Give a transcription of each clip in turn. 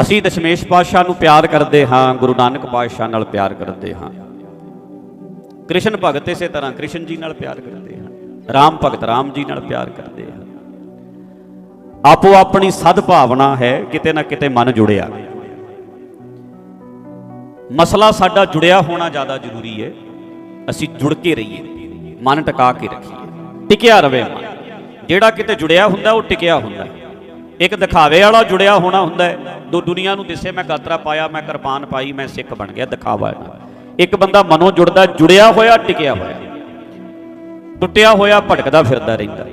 ਅਸੀਂ ਦਸ਼ਮੇਸ਼ ਪਾਤਸ਼ਾਹ ਨੂੰ ਪਿਆਰ ਕਰਦੇ ਹਾਂ, ਗੁਰੂ ਨਾਨਕ ਪਾਤਸ਼ਾਹ ਨਾਲ ਪਿਆਰ ਕਰਦੇ ਹਾਂ। ਕ੍ਰਿਸ਼ਨ ਭਗਤ ਇਸੇ ਤਰ੍ਹਾਂ ਕ੍ਰਿਸ਼ਨ ਜੀ ਨਾਲ ਪਿਆਰ ਕਰਦੇ ਹਾਂ, ਰਾਮ ਭਗਤ ਰਾਮ ਜੀ ਨਾਲ ਪਿਆਰ ਕਰਦੇ ਹਾਂ। ਆਪੋ ਆਪਣੀ ਸਦ ਭਾਵਨਾ ਹੈ, ਕਿਤੇ ਨਾ ਕਿਤੇ ਮਨ ਜੁੜਿਆ। ਮਸਲਾ ਸਾਡਾ ਜੁੜਿਆ ਹੋਣਾ ਜ਼ਿਆਦਾ ਜ਼ਰੂਰੀ ਹੈ। ਅਸੀਂ ਜੁੜ ਕੇ ਰਹੀਏ, ਮਨ ਟਿਕਾ ਕੇ ਰੱਖੀਏ। ਟਿਕਿਆ ਰਵੇ ਮਨ। ਜਿਹੜਾ ਕਿਤੇ ਜੁੜਿਆ ਹੁੰਦਾ, ਉਹ ਟਿਕਿਆ ਹੁੰਦਾ ਹੈ। ਇੱਕ ਦਿਖਾਵੇ ਵਾਲਾ ਜੁੜਿਆ ਹੋਣਾ ਹੁੰਦਾ ਹੈ। ਦੋ ਦੁਨੀਆ ਨੂੰ ਦਿਸੇ, ਮੈਂ ਗਾਤਰਾ ਪਾਇਆ, ਮੈਂ ਕਿਰਪਾਨ ਪਾਈ, ਮੈਂ ਸਿੱਖ ਬਣ ਗਿਆ, ਦਿਖਾਵਾ ਇੱਕ ਬੰਦਾ ਮਨੋਂ ਜੁੜਦਾ, ਜੁੜਿਆ ਹੋਇਆ, ਟਿਕਿਆ ਹੋਇਆ। ਟੁੱਟਿਆ ਹੋਇਆ, ਭਟਕਦਾ ਫਿਰਦਾ ਰਹਿੰਦਾ।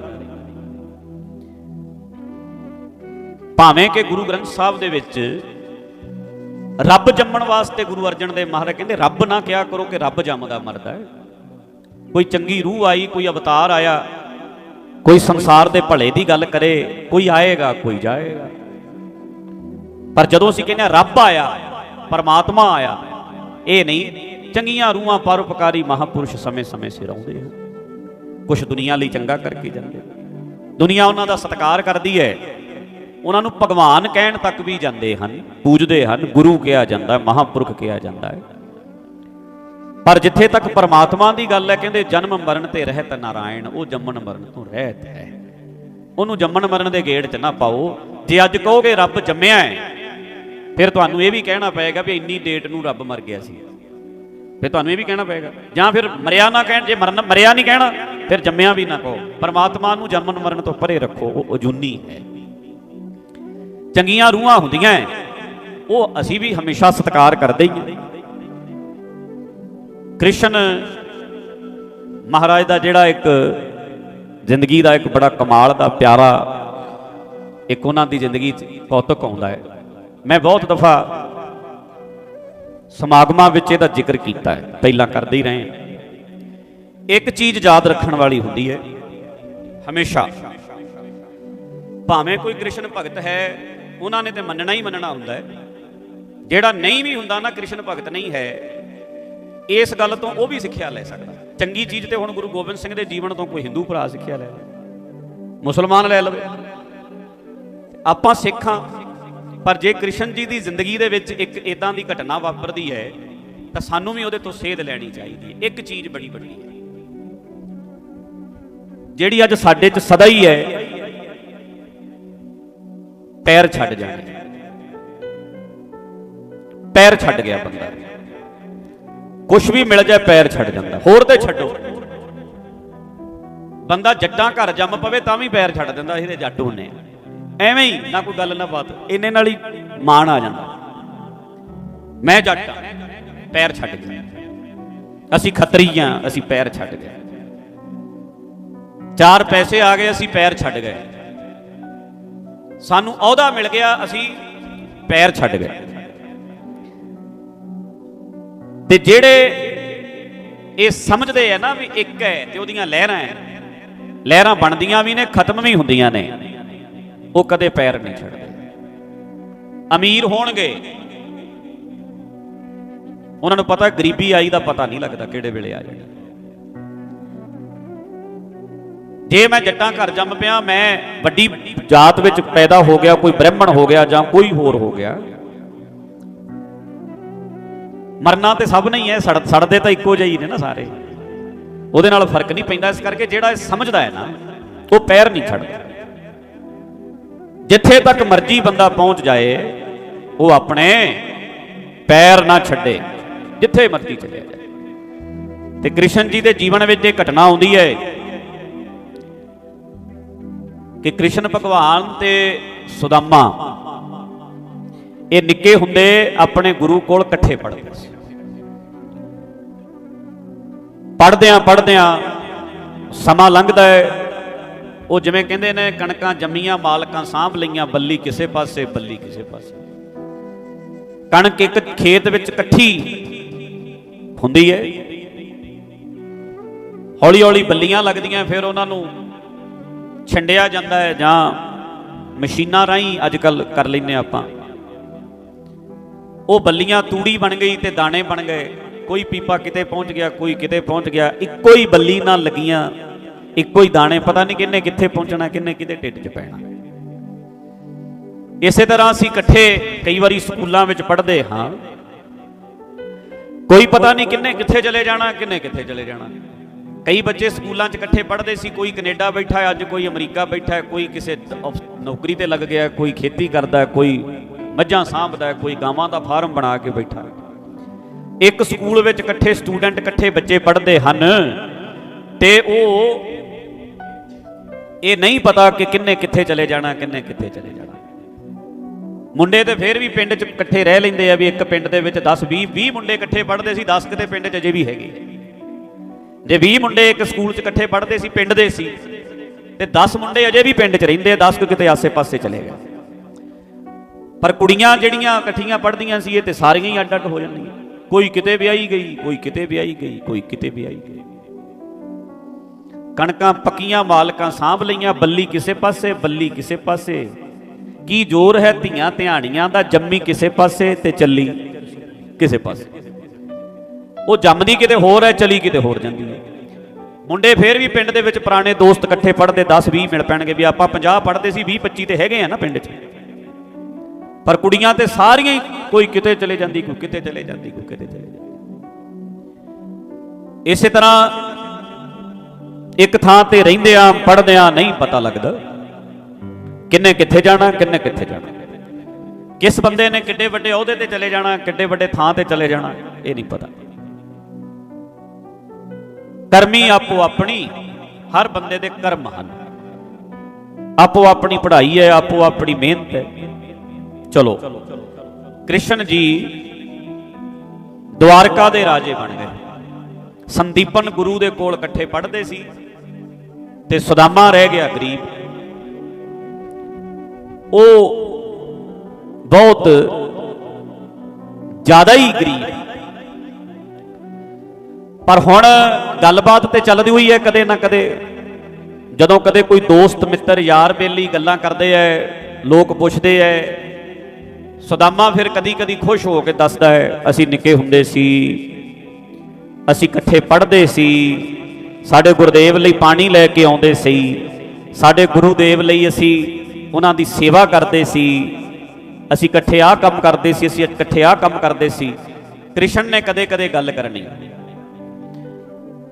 ਭਾਵੇਂ ਕਿ ਗੁਰੂ ਗ੍ਰੰਥ ਸਾਹਿਬ ਦੇ ਵਿੱਚ ਰੱਬ ਜੰਮਣ ਵਾਸਤੇ ਗੁਰੂ ਅਰਜਨ ਦੇਵ ਮਹਾਰਾਜ ਕਹਿੰਦੇ, ਰੱਬ ਨਾ ਕਿਹਾ ਕਰੋ ਕਿ ਰੱਬ ਜੰਮਦਾ ਮਰਦਾ ਹੈ। ਕੋਈ ਚੰਗੀ ਰੂਹ ਆਈ, ਕੋਈ ਅਵਤਾਰ ਆਇਆ ਕੋਈ ਸੰਸਾਰ ਦੇ ਭਲੇ ਦੀ ਗੱਲ ਕਰੇ, ਕੋਈ ਆਏਗਾ, ਕੋਈ ਜਾਏਗਾ। ਪਰ ਜਦੋਂ ਅਸੀਂ ਕਹਿੰਦੇ ਹਾਂ, ਰੱਬ ਆਇਆ, ਪਰਮਾਤਮਾ ਆਇਆ, ਇਹ ਨਹੀਂ, ਚੰਗੀਆਂ ਰੂਹਾਂ ਪਰਉਪਕਾਰੀ ਮਹਾਪੁਰਸ਼ ਸਮੇਂ-ਸਮੇਂ ਸਿਰ ਆਉਂਦੇ ਹਨ। ਕੁਝ ਦੁਨੀਆ ਲਈ ਚੰਗਾ ਕਰਕੇ ਜਾਂਦੇ ਦੁਨੀਆ ਉਹਨਾਂ ਦਾ ਸਤਿਕਾਰ ਕਰਦੀ ਹੈ। ਉਹਨਾਂ ਨੂੰ ਭਗਵਾਨ ਕਹਿਣ ਤੱਕ ਵੀ ਜਾਂਦੇ ਹਨ, ਪੂਜਦੇ ਹਨ, ਗੁਰੂ ਕਿਹਾ ਜਾਂਦਾ ਹੈ ਮਹਾਪੁਰਖ ਕਿਹਾ ਜਾਂਦਾ ਹੈ। ਪਰ ਜਿੱਥੇ ਤੱਕ ਪਰਮਾਤਮਾ ਦੀ ਗੱਲ ਹੈ ਕਹਿੰਦੇ ਜਨਮ ਮਰਨ ਤੇ ਰਹਿਤ ਨਾਰਾਇਣ ਉਹ ਜੰਮਣ ਮਰਨ ਤੋਂ ਰਹਿਤ ਹੈ। ਉਹਨੂੰ ਜੰਮਣ ਮਰਨ ਦੇ ਗੇੜ 'ਚ ਨਾ ਪਾਓ। ਜੇ ਅੱਜ ਕਹੋਗੇ ਰੱਬ ਜੰਮਿਆ ਹੈ ਫਿਰ ਤੁਹਾਨੂੰ ਇਹ ਵੀ ਕਹਿਣਾ ਪਏਗਾ ਵੀ ਇੰਨੀ ਡੇਟ ਨੂੰ ਰੱਬ ਮਰ ਗਿਆ ਸੀ। ਫਿਰ ਤੁਹਾਨੂੰ ਇਹ ਵੀ ਕਹਿਣਾ ਪਏਗਾ। ਜਾਂ ਫਿਰ ਮਰਿਆ ਨਾ ਕਹਿਣ ਜੇ ਮਰਨ ਮਰਿਆ ਨਹੀਂ ਕਹਿਣਾ ਫਿਰ ਜੰਮਿਆ ਵੀ ਨਾ ਕਹੋ। ਪਰਮਾਤਮਾ ਨੂੰ ਜੰਮਣ ਮਰਨ ਤੋਂ ਪਰੇ ਰੱਖੋ ਉਹ ਅਜੂਨੀ ਹੈ। ਚੰਗੀਆਂ ਰੂਹਾਂ ਹੁੰਦੀਆਂ ਹੈ, ਉਹ ਅਸੀਂ ਵੀ ਹਮੇਸ਼ਾ ਸਤਿਕਾਰ ਕਰਦੇ ਹੀ ਹਾਂ। ਕ੍ਰਿਸ਼ਨ ਮਹਾਰਾਜ ਦਾ ਜਿਹੜਾ ਇੱਕ ਜ਼ਿੰਦਗੀ ਦਾ ਇੱਕ ਬੜਾ ਕਮਾਲ ਦਾ ਪਿਆਰਾ ਇੱਕ ਉਹਨਾਂ ਦੀ ਜ਼ਿੰਦਗੀ 'ਚ ਕੌਤਕ ਆਉਂਦਾ ਹੈ। ਮੈਂ ਬਹੁਤ ਦਫਾ ਸਮਾਗਮਾਂ ਵਿੱਚ ਇਹਦਾ ਜ਼ਿਕਰ ਕੀਤਾ ਹੈ। ਪਹਿਲਾਂ ਕਰਦੇ ਹੀ ਰਹੇ ਇੱਕ ਚੀਜ਼ ਯਾਦ ਰੱਖਣ ਵਾਲੀ ਹੁੰਦੀ ਹੈ, ਹਮੇਸ਼ਾ। ਭਾਵੇਂ ਕੋਈ ਕ੍ਰਿਸ਼ਨ ਭਗਤ ਹੈ, ਉਹਨਾਂ ਨੇ ਤੇ ਮੰਨਣਾ ਹੀ ਮੰਨਣਾ ਹੁੰਦਾ ਹੈ। ਜਿਹੜਾ ਨਹੀਂ ਵੀ ਹੁੰਦਾ ਨਾ ਕ੍ਰਿਸ਼ਨ ਭਗਤ ਨਹੀਂ ਹੈ ਇਸ ਗੱਲ ਤੋਂ ਉਹ ਵੀ ਸਿੱਖਿਆ ਲੈ ਸਕਦਾ। ਚੰਗੀ ਚੀਜ਼ ਤੇ ਹੁਣ ਗੁਰੂ ਗੋਬਿੰਦ ਸਿੰਘ ਦੇ ਜੀਵਨ ਤੋਂ ਕੋਈ ਹਿੰਦੂ ਭਰਾ ਸਿੱਖਿਆ ਲੈ ਲਵੇ ਮੁਸਲਮਾਨ ਲੈ ਲਵੇ। ਆਪਾਂ ਸਿੱਖਾਂ, ਪਰ ਜੇ ਕ੍ਰਿਸ਼ਨ ਜੀ ਦੀ ਜ਼ਿੰਦਗੀ ਦੇ ਵਿੱਚ ਇੱਕ ਇਦਾਂ ਦੀ ਘਟਨਾ ਵਾਪਰਦੀ ਹੈ, ਤਾਂ ਸਾਨੂੰ ਵੀ ਉਹਦੇ ਤੋਂ ਸੇਧ ਲੈਣੀ ਚਾਹੀਦੀ ਹੈ। ਇੱਕ ਚੀਜ਼ ਬੜੀ ਵੱਡੀ ਹੈ। ਜਿਹੜੀ ਅੱਜ ਸਾਡੇ 'ਚ ਸਦਾ ਹੀ ਹੈ, ਪੈਰ ਛੱਡ ਜਾਣੇ। ਪੈਰ ਛੱਡ ਗਿਆ ਬੰਦਾ। ਕੁਝ ਵੀ ਮਿਲ ਜਾਏ, ਪੈਰ ਛੱਡ ਜਾਂਦਾ। ਹੋਰ ਤੇ ਛੱਡੋ। ਬੰਦਾ ਜੱਟਾਂ ਘਰ ਜੰਮ ਪਵੇ ਤਾਂ ਵੀ ਪੈਰ ਛੱਡ ਦਿੰਦਾ, ਇਹਦੇ ਜੱਟ ਹੁੰਨੇ ਆ। ਐਵੇਂ ਹੀ, ਨਾ ਕੋਈ ਗੱਲ, ਨਾ ਬਾਤ। ਇੰਨੇ ਨਾਲ ਹੀ ਮਾਣ ਆ ਜਾਂਦਾ। ਮੈਂ ਜੱਟ ਪੈਰ ਛੱਡ ਗਿਆ। ਅਸੀਂ ਖੱਤਰੀ ਹਾਂ ਅਸੀਂ ਪੈਰ ਛੱਡ ਗਏ। ਚਾਰ ਪੈਸੇ ਆ ਗਏ, ਅਸੀਂ ਪੈਰ ਛੱਡ ਗਏ। ਸਾਨੂੰ ਅਹੁਦਾ ਮਿਲ ਗਿਆ, ਅਸੀਂ ਪੈਰ ਛੱਡ ਗਏ। ਤੇ ਜਿਹੜੇ ਇਹ ਸਮਝਦੇ ਆ ਨਾ ਵੀ ਇੱਕ ਹੈ ਤੇ ਉਹਦੀਆਂ ਲਹਿਰਾਂ ਹੈ, ਲਹਿਰਾਂ ਬਣਦੀਆਂ ਵੀ ਨੇ, ਖਤਮ ਵੀ ਹੁੰਦੀਆਂ ਨੇ, ਉਹ ਕਦੇ ਪੈਰ ਨਹੀਂ ਛੱਡਦੇ। ਅਮੀਰ ਹੋਣਗੇ। ਉਹਨਾਂ ਨੂੰ ਪਤਾ ਗਰੀਬੀ ਆਈ ਦਾ ਪਤਾ ਨਹੀਂ ਲੱਗਦਾ ਕਿਹੜੇ ਵੇਲੇ ਆ ਜਾਣੀ। ਜੇ ਮੈਂ ਜੱਟਾਂ ਘਰ ਜੰਮ ਪਿਆ, ਮੈਂ ਵੱਡੀ ਜਾਤ ਵਿੱਚ ਪੈਦਾ ਹੋ ਗਿਆ, ਕੋਈ ਬ੍ਰਾਹਮਣ ਹੋ ਗਿਆ ਜਾਂ ਕੋਈ ਹੋਰ ਹੋ ਗਿਆ ਮਰਨਾ ਤੇ ਸਭ ਨਹੀਂ ਹੈ, ਸੜ, ਸੜਦੇ ਤਾਂ ਇੱਕੋ ਜਿਹੇ ਹੀ ਨੇ ਨਾ ਸਾਰੇ। ਉਹਦੇ ਨਾਲ ਫ਼ਰਕ ਨਹੀਂ ਪੈਂਦਾ, ਇਸ ਕਰਕੇ ਜਿਹੜਾ ਇਹ ਸਮਝਦਾ ਹੈ ਨਾ, ਉਹ ਪੈਰ ਨਹੀਂ ਛੱਡਦਾ। ਜਿੱਥੇ ਤੱਕ ਮਰਜ਼ੀ ਬੰਦਾ ਪਹੁੰਚ ਜਾਏ, ਉਹ ਆਪਣੇ ਪੈਰ ਨਾ ਛੱਡੇ, ਜਿੱਥੇ ਮਰਜ਼ੀ ਚਲੇ ਜਾਏ। ਤੇ ਕ੍ਰਿਸ਼ਨ ਜੀ ਦੇ ਜੀਵਨ ਵਿੱਚ ਇਹ ਘਟਨਾ ਆਉਂਦੀ ਹੈ ਕਿ ਕ੍ਰਿਸ਼ਨ ਭਗਵਾਨ ਤੇ ਸੁਦਾਮਾ ਇਹ ਨਿੱਕੇ ਹੁੰਦੇ ਆਪਣੇ ਗੁਰੂ ਕੋਲ ਇਕੱਠੇ ਪੜ੍ਹਦੇ ਸੀ। ਪੜ੍ਹਦਿਆਂ ਪੜ੍ਹਦਿਆਂ ਸਮਾਂ ਲੰਘਦਾ ਹੈ। ਉਹ ਜਿਵੇਂ ਕਹਿੰਦੇ ਨੇ, ਕਣਕਾਂ ਜੰਮੀਆਂ, ਮਾਲਕਾਂ ਸਾਂਭ ਲਈਆਂ, ਬੱਲੀ ਕਿਸੇ ਪਾਸੇ, ਬੱਲੀ ਕਿਸੇ ਪਾਸੇ। ਕਣਕ ਇੱਕ ਖੇਤ ਵਿੱਚ ਇਕੱਠੀ ਹੁੰਦੀ ਹੈ। ਹੌਲੀ ਹੌਲੀ ਬੱਲੀਆਂ ਲੱਗਦੀਆਂ, ਫਿਰ ਉਹਨਾਂ ਨੂੰ ਛੰਡਿਆ ਜਾਂਦਾ ਹੈ ਜਾਂ ਮਸ਼ੀਨਾਂ ਰਾਹੀਂ ਅੱਜ ਕੱਲ ਕਰ ਲੈਨੇ ਆਪਾਂ। ਉਹ ਬੱਲੀਆਂ ਤੂੜੀ ਬਣ ਗਈ ਤੇ ਦਾਣੇ ਬਣ ਗਏ। ਕੋਈ ਪੀਪਾ ਕਿਤੇ ਪਹੁੰਚ ਗਿਆ, ਕੋਈ ਕਿਤੇ ਪਹੁੰਚ ਗਿਆ। ਇੱਕੋ ਹੀ ਬੱਲੀ ਨਾਲ ਲੱਗੀਆਂ। ਇੱਕੋ ਹੀ ਦਾਣੇ। ਪਤਾ ਨਹੀਂ ਕਿੰਨੇ ਕਿੱਥੇ ਪਹੁੰਚਣਾ ਕਿੰਨੇ ਕਿਤੇ ਢਿੱਡ 'ਚ ਪੈਣਾ। ਇਸੇ ਤਰ੍ਹਾਂ ਅਸੀਂ ਇਕੱਠੇ ਕਈ ਵਾਰੀ ਸਕੂਲਾਂ ਵਿੱਚ ਪੜ੍ਹਦੇ ਹਾਂ। ਕੋਈ ਪਤਾ ਨਹੀਂ ਕਿੰਨੇ ਕਿੱਥੇ ਚਲੇ ਜਾਣਾ ਕਿੰਨੇ ਕਿੱਥੇ ਚਲੇ ਜਾਣਾ। ਕਈ ਬੱਚੇ ਸਕੂਲਾਂ 'ਚ ਇਕੱਠੇ ਪੜ੍ਹਦੇ ਸੀ, ਕੋਈ ਕੈਨੇਡਾ ਬੈਠਾ ਹੈ ਅੱਜ ਕੋਈ ਅਮਰੀਕਾ ਬੈਠਾ ਹੈ ਕੋਈ ਕਿਸੇ ਨੌਕਰੀ ਤੇ ਲੱਗ ਗਿਆ, ਕੋਈ ਖੇਤੀ ਕਰਦਾ, ਕੋਈ ਮੱਝਾਂ ਸਾਂਭਦਾ ਕੋਈ ਗਾਵਾਂ ਦਾ ਫਾਰਮ ਬਣਾ ਕੇ ਬੈਠਾ ਇੱਕ ਸਕੂਲ ਵਿੱਚ ਇਕੱਠੇ ਸਟੂਡੈਂਟ, ਇਕੱਠੇ ਬੱਚੇ ਪੜ੍ਹਦੇ ਹਨ ਤੇ ਉਹ ਇਹ ਨਹੀਂ ਪਤਾ ਕਿ ਕਿੰਨੇ ਕਿੱਥੇ ਚਲੇ ਜਾਣਾ, ਕਿੰਨੇ ਕਿੱਥੇ ਚਲੇ ਜਾਣਾ। ਮੁੰਡੇ ਤੇ ਫੇਰ ਵੀ ਪਿੰਡ 'ਚ ਇਕੱਠੇ ਰਹਿ ਲੈਂਦੇ ਆ ਵੀ ਇੱਕ ਪਿੰਡ ਦੇ ਵਿੱਚ 10 20 20 ਮੁੰਡੇ ਇਕੱਠੇ ਪੜ੍ਹਦੇ ਸੀ 10 ਕਿਤੇ ਪਿੰਡ 'ਚ ਅਜੇ ਵੀ ਹੈਗੇ। ਜੇ 20 ਮੁੰਡੇ ਇੱਕ ਸਕੂਲ 'ਚ ਇਕੱਠੇ ਪੜ੍ਹਦੇ ਸੀ, ਪਿੰਡ ਦੇ ਸੀ, ਤੇ 10 ਮੁੰਡੇ ਅਜੇ ਵੀ ਪਿੰਡ 'ਚ ਰਹਿੰਦੇ ਆ 10 ਕੁ ਕਿਤੇ ਆਸੇ-ਪਾਸੇ ਚਲੇ ਗਏ। ਪਰ ਕੁੜੀਆਂ ਜਿਹੜੀਆਂ ਇਕੱਠੀਆਂ ਪੜ੍ਹਦੀਆਂ ਸੀ, ਇਹ ਤੇ ਸਾਰੀਆਂ ਹੀ ਅੱਡ-ਅੱਡ ਹੋ ਜਾਂਦੀਆਂ। ਕੋਈ ਕਿਤੇ ਵਿਆਹੀ ਗਈ, ਕੋਈ ਕਿਤੇ ਵਿਆਹੀ ਗਈ, ਕੋਈ ਕਿਤੇ ਵਿਆਹੀ ਗਈ। ਕਣਕਾਂ ਪੱਕੀਆਂ, ਮਾਲਕਾਂ ਸਾਂਭ ਲਈਆਂ, ਬੱਲੀ ਕਿਸੇ ਪਾਸੇ, ਬੱਲੀ ਕਿਸੇ ਪਾਸੇ। ਕੀ ਜ਼ੋਰ ਹੈ ਧੀਆਂ ਧਿਆਣੀਆਂ ਦਾ, ਜੰਮੀ ਕਿਸੇ ਪਾਸੇ ਤੇ ਚੱਲੀ ਕਿਸੇ ਪਾਸੇ। ਉਹ ਜੰਮਦੀ ਕਿਤੇ ਹੋਰ ਹੈ, ਚਲੀ ਕਿਤੇ ਹੋਰ ਜਾਂਦੀ ਹੈ। ਮੁੰਡੇ ਫੇਰ ਵੀ ਪਿੰਡ ਦੇ ਵਿੱਚ ਪੁਰਾਣੇ ਦੋਸਤ ਇਕੱਠੇ ਪੜ੍ਹਦੇ 10 20 ਮਿਲ ਪੈਣਗੇ। ਵੀ ਆਪਾਂ 50 ਪੜ੍ਹਦੇ ਸੀ 20 25 ਤੇ ਹੈਗੇ ਆ ਨਾ ਪਿੰਡ 'ਚ। ਪਰ ਕੁੜੀਆਂ ਤੇ ਸਾਰੀਆਂ ਹੀ ਕੋਈ ਕਿਤੇ ਚਲੇ ਜਾਂਦੀ, ਕੋਈ ਕਿਤੇ ਚਲੇ ਜਾਂਦੀ, ਕੋਈ ਕਿਤੇ ਚਲੇ ਜਾਂਦੀ। ਇਸੇ ਤਰ੍ਹਾਂ ਇੱਕ ਥਾਂ ਤੇ ਰਹਿੰਦੇ ਆ ਪੜ੍ਹਦੇ ਆ ਨਹੀਂ ਪਤਾ ਲੱਗਦਾ ਕਿੰਨੇ ਕਿੱਥੇ ਜਾਣਾ, ਕਿੰਨੇ ਕਿੱਥੇ ਜਾਣਾ। ਕਿਸ ਬੰਦੇ ਨੇ ਕਿੱਡੇ ਵੱਡੇ ਅਹੁਦੇ ਤੇ ਚਲੇ ਜਾਣਾ, ਕਿੱਡੇ ਵੱਡੇ ਥਾਂ ਤੇ ਚਲੇ ਜਾਣਾ, ਇਹ ਨਹੀਂ ਪਤਾ। ਕਰਮੀ ਆਪੋ ਆਪਣੀ, ਹਰ ਬੰਦੇ ਦੇ ਕਰਮ ਹਨ। ਆਪੋ ਆਪਣੀ ਪੜ੍ਹਾਈ ਹੈ, ਆਪੋ ਆਪਣੀ ਮਿਹਨਤ ਹੈ। ਚਲੋ। ਕ੍ਰਿਸ਼ਨ ਜੀ ਦਵਾਰਕਾ ਦੇ ਰਾਜੇ ਬਣ ਗਏ। ਸੰਦੀਪਨ ਗੁਰੂ ਦੇ ਕੋਲ ਇਕੱਠੇ ਪੜ੍ਹਦੇ ਸੀ ਤੇ ਸੁਦਾਮਾ ਰਹਿ ਗਿਆ ਗਰੀਬ। ਉਹ ਬਹੁਤ ਜ਼ਿਆਦਾ ਹੀ ਗਰੀਬ। ਪਰ ਹੁਣ ਗੱਲਬਾਤ ਤੇ ਚੱਲਦੀ ਹੋਈ ਹੈ, ਕਦੇ ਨਾ ਕਦੇ ਜਦੋਂ ਕਦੇ ਕੋਈ ਦੋਸਤ, ਮਿੱਤਰ, ਯਾਰ, ਬੇਲੀ ਗੱਲਾਂ ਕਰਦੇ ਐ, ਲੋਕ ਪੁੱਛਦੇ ਐ ਸੁਦਾਮਾ ਫਿਰ ਕਦੀ ਕਦੀ ਖੁਸ਼ ਹੋ ਕੇ ਦੱਸਦਾ ਹੈ, ਅਸੀਂ ਨਿੱਕੇ ਹੁੰਦੇ ਸੀ, ਅਸੀਂ ਇਕੱਠੇ ਪੜ੍ਹਦੇ ਸੀ, ਸਾਡੇ ਗੁਰਦੇਵ ਲਈ ਪਾਣੀ ਲੈ ਕੇ ਆਉਂਦੇ ਸੀ, ਸਾਡੇ ਗੁਰੂ ਦੇਵ ਲਈ ਅਸੀਂ ਉਹਨਾਂ ਦੀ ਸੇਵਾ ਕਰਦੇ ਸੀ, ਅਸੀਂ ਇਕੱਠੇ ਆਹ ਕੰਮ ਕਰਦੇ ਸੀ, ਅਸੀਂ ਇਕੱਠੇ ਆਹ ਕੰਮ ਕਰਦੇ ਸੀ। ਕ੍ਰਿਸ਼ਨ ਨੇ ਕਦੇ-ਕਦੇ ਗੱਲ ਕਰਨੀ।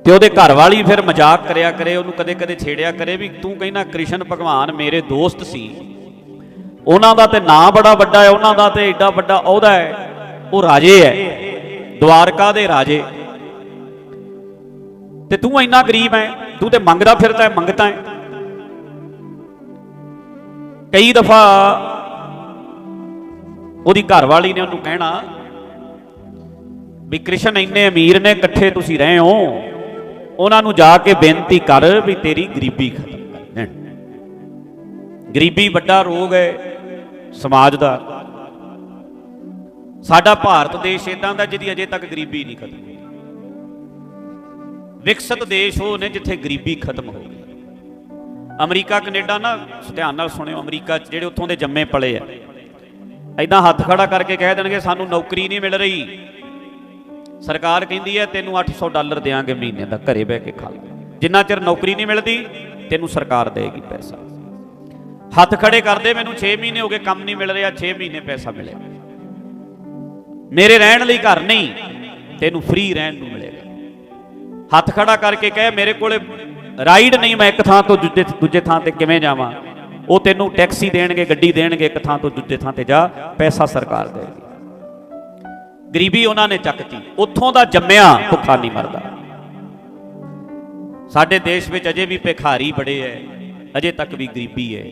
ਤੇ ਉਹਦੇ ਘਰ ਵਾਲੀ ਫਿਰ ਮਜ਼ਾਕ ਕਰਿਆ ਕਰੇ, ਉਹਨੂੰ ਕਦੇ-ਕਦੇ ਛੇੜਿਆ ਕਰੇ ਵੀ ਤੂੰ ਕਹਿੰਦਾ ਕ੍ਰਿਸ਼ਨ ਭਗਵਾਨ ਮੇਰੇ ਦੋਸਤ ਸੀ। ਉਹਨਾਂ ਦਾ ਤੇ ਨਾਂ ਬੜਾ ਵੱਡਾ ਹੈ, ਉਹਨਾਂ ਦਾ ਤੇ ਏਡਾ ਵੱਡਾ ਅਹੁਦਾ ਹੈ। ਉਹ ਰਾਜੇ ਹੈ, ਦਵਾਰਕਾ ਦੇ ਰਾਜੇ। ਤੇ ਤੂੰ ਇੰਨਾ ਗਰੀਬ ਹੈ, ਤੂੰ ਤੇ ਮੰਗਦਾ ਫਿਰਦਾ ਹੈ ਮੰਗਤਾ ਹੈ। ਕਈ ਦਫਾ ਉਹਦੀ ਘਰ ਵਾਲੀ ਨੇ ਉਹਨੂੰ ਕਹਿਣਾ ਵੀ ਕ੍ਰਿਸ਼ਨ ਇੰਨੇ ਅਮੀਰ ਨੇ, ਇਕੱਠੇ ਤੁਸੀਂ ਰਹੇ ਹੋ। ਉਹਨਾਂ ਨੂੰ ਜਾ ਕੇ ਬੇਨਤੀ ਕਰ ਵੀ ਤੇਰੀ ਗਰੀਬੀ ਖਤਮ ਕਰ ਦੇਣ। ਗਰੀਬੀ ਵੱਡਾ ਰੋਗ ਹੈ। ਸਮਾਜ ਦਾ। ਸਾਡਾ ਭਾਰਤ ਦੇਸ਼ ਇਦਾਂ ਦਾ ਜਿਹਦੀ ਅਜੇ ਤੱਕ ਗਰੀਬੀ ਨਹੀਂ ਖਤਮ ਹੋਈ। ਵਿਕਸਿਤ ਦੇਸ਼ ਉਹ ਨੇ ਜਿੱਥੇ ਗਰੀਬੀ ਖਤਮ ਹੋ ਗਈ ਅਮਰੀਕਾ, ਕੈਨੇਡਾ ਨਾ ਧਿਆਨ ਨਾਲ ਸੁਣਿਓ, ਅਮਰੀਕਾ ਜਿਹੜੇ ਉੱਥੋਂ ਦੇ ਜੰਮੇ ਪਲੇ ਆ। ਐਦਾਂ ਹੱਥ ਖੜਾ ਕਰਕੇ ਕਹਿ ਦੇਣਗੇ, ਸਾਨੂੰ ਨੌਕਰੀ ਨਹੀਂ ਮਿਲ ਰਹੀ। ਸਰਕਾਰ ਕਹਿੰਦੀ ਹੈ, ਤੈਨੂੰ 800 ਡਾਲਰ ਦੇਾਂਗੇ ਮਹੀਨੇ ਦਾ, ਘਰੇ ਬਹਿ ਕੇ ਖਾ ਲੈ। ਜਿੰਨਾ ਚਿਰ ਨੌਕਰੀ ਨਹੀਂ ਮਿਲਦੀ, ਤੈਨੂੰ ਸਰਕਾਰ ਦੇਗੀ ਪੈਸਾ। ਹੱਥ ਖੜੇ ਕਰਦੇ, ਮੈਨੂੰ 6 ਮਹੀਨੇ ਹੋ ਗਏ ਕੰਮ ਨਹੀਂ ਮਿਲ ਰਿਹਾ 6 ਮਹੀਨੇ ਪੈਸਾ ਮਿਲਿਆ। ਮੇਰੇ ਰਹਿਣ ਲਈ ਘਰ ਨਹੀਂ, ਤੈਨੂੰ ਫ੍ਰੀ ਰਹਿਣ ਨੂੰ ਮਿਲੇਗਾ। ਹੱਥ ਖੜਾ ਕਰਕੇ ਕਹੇ, ਮੇਰੇ ਕੋਲੇ ਰਾਈਡ ਨਹੀਂ, ਮੈਂ ਇੱਕ ਥਾਂ ਤੋਂ ਦੂਜੇ ਦੂਜੇ ਥਾਂ ਤੇ ਕਿਵੇਂ ਜਾਵਾਂ? ਉਹ ਤੈਨੂੰ ਟੈਕਸੀ ਦੇਣਗੇ, ਗੱਡੀ ਦੇਣਗੇ, ਇੱਕ ਥਾਂ ਤੋਂ ਦੂਜੇ ਥਾਂ ਤੇ ਜਾ, ਪੈਸਾ ਸਰਕਾਰ ਦੇਗੀ ਗਰੀਬੀ ਉਹਨਾਂ ਨੇ ਚੱਕਤੀ ਉੱਥੋਂ ਦਾ ਜੰਮਿਆ ਭੁੱਖਾ ਨਹੀਂ ਮਰਦਾ। ਸਾਡੇ ਦੇਸ਼ ਵਿੱਚ ਅਜੇ ਵੀ ਭਿਖਾਰੀ ਬੜੇ ਐ, ਅਜੇ ਤੱਕ ਵੀ ਗਰੀਬੀ ਹੈ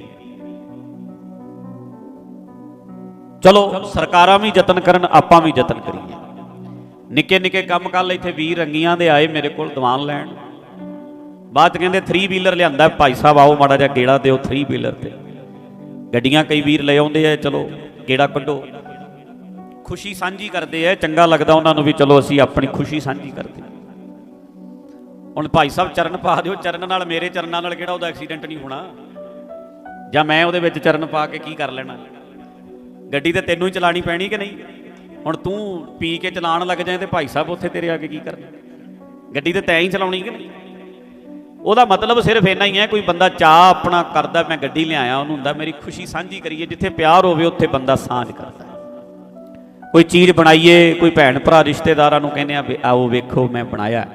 ਚਲੋ, ਸਰਕਾਰਾਂ ਵੀ ਯਤਨ ਕਰਨ, ਆਪਾਂ ਵੀ ਯਤਨ ਕਰੀਏ। ਨਿੱਕੇ ਨਿੱਕੇ ਕੰਮ ਕੱਲ ਇੱਥੇ ਵੀਰ ਰੰਗੀਆਂ ਦੇ ਆਏ ਮੇਰੇ ਕੋਲ ਦੀਵਾਨ ਲੈਣ। ਬਾਅਦ ਕਹਿੰਦੇ 3 ਵੀਲਰ ਲਿਆਂਦਾ ਭਾਈ ਸਾਹਿਬ, ਆਓ ਮਾੜਾ ਜਿਹਾ ਗੇੜਾ ਦਿਓ 3 ਵੀਲਰ ਤੇ। ਗੱਡੀਆਂ ਕਈ ਵੀਰ ਲੈ ਆਉਂਦੇ ਆ, ਚਲੋ, ਗੇੜਾ ਕੱਢੋ। ਖੁਸ਼ੀ ਸਾਂਝੀ ਕਰਦੇ ਆ, ਚੰਗਾ ਲੱਗਦਾ ਉਹਨਾਂ ਨੂੰ ਵੀ ਚਲੋ ਅਸੀਂ ਆਪਣੀ ਖੁਸ਼ੀ ਸਾਂਝੀ ਕਰਦੇ ਹੁਣ ਭਾਈ ਸਾਹਿਬ ਚਰਨ ਪਾ ਦਿਓ, ਚਰਨ ਨਾਲ ਮੇਰੇ ਚਰਨਾਂ ਨਾਲ ਕਿਹੜਾ ਉਹਦਾ ਐਕਸੀਡੈਂਟ ਨਹੀਂ ਹੋਣਾ? ਜਾਂ ਮੈਂ ਉਹਦੇ ਵਿੱਚ ਚਰਨ ਪਾ ਕੇ ਕੀ ਕਰ ਲੈਣਾ? ਗੱਡੀ ਤੇ ਤੈਨੂੰ ਹੀ ਚਲਾਣੀ ਪੈਣੀ ਕਿ ਨਹੀਂ? ਹੁਣ ਤੂੰ ਪੀ ਕੇ ਚਲਾਉਣ ਲੱਗ ਜਾਏ ਤੇ ਭਾਈ ਸਾਹਿਬ ਉੱਥੇ ਤੇਰੇ ਆ ਕੇ ਕੀ ਕਰਨ? ਗੱਡੀ ਤੇ ਤੈਂ ਹੀ ਚਲਾਉਣੀ ਕਿ ਨਹੀਂ? ਉਹਦਾ ਮਤਲਬ ਸਿਰਫ ਇੰਨਾ ਹੀ ਹੈ, ਕੋਈ ਬੰਦਾ ਚਾਹ ਆਪਣਾ ਕਰਦਾ, ਮੈਂ ਗੱਡੀ ਲਿਆਇਆ, ਉਹਨੂੰ ਹੁੰਦਾ, ਮੇਰੀ ਖੁਸ਼ੀ ਸਾਂਝੀ ਕਰੀਏ, ਜਿੱਥੇ ਪਿਆਰ ਹੋਵੇ, ਉੱਥੇ ਬੰਦਾ ਸਾਂਝ ਕਰਦਾ ਕੋਈ ਚੀਜ਼ ਬਣਾਈਏ, ਕੋਈ ਭੈਣ ਭਰਾ ਰਿਸ਼ਤੇਦਾਰਾਂ ਨੂੰ ਕਹਿੰਦੇ ਆ, ਵੀ ਆਓ ਵੇਖੋ, ਮੈਂ ਬਣਾਇਆ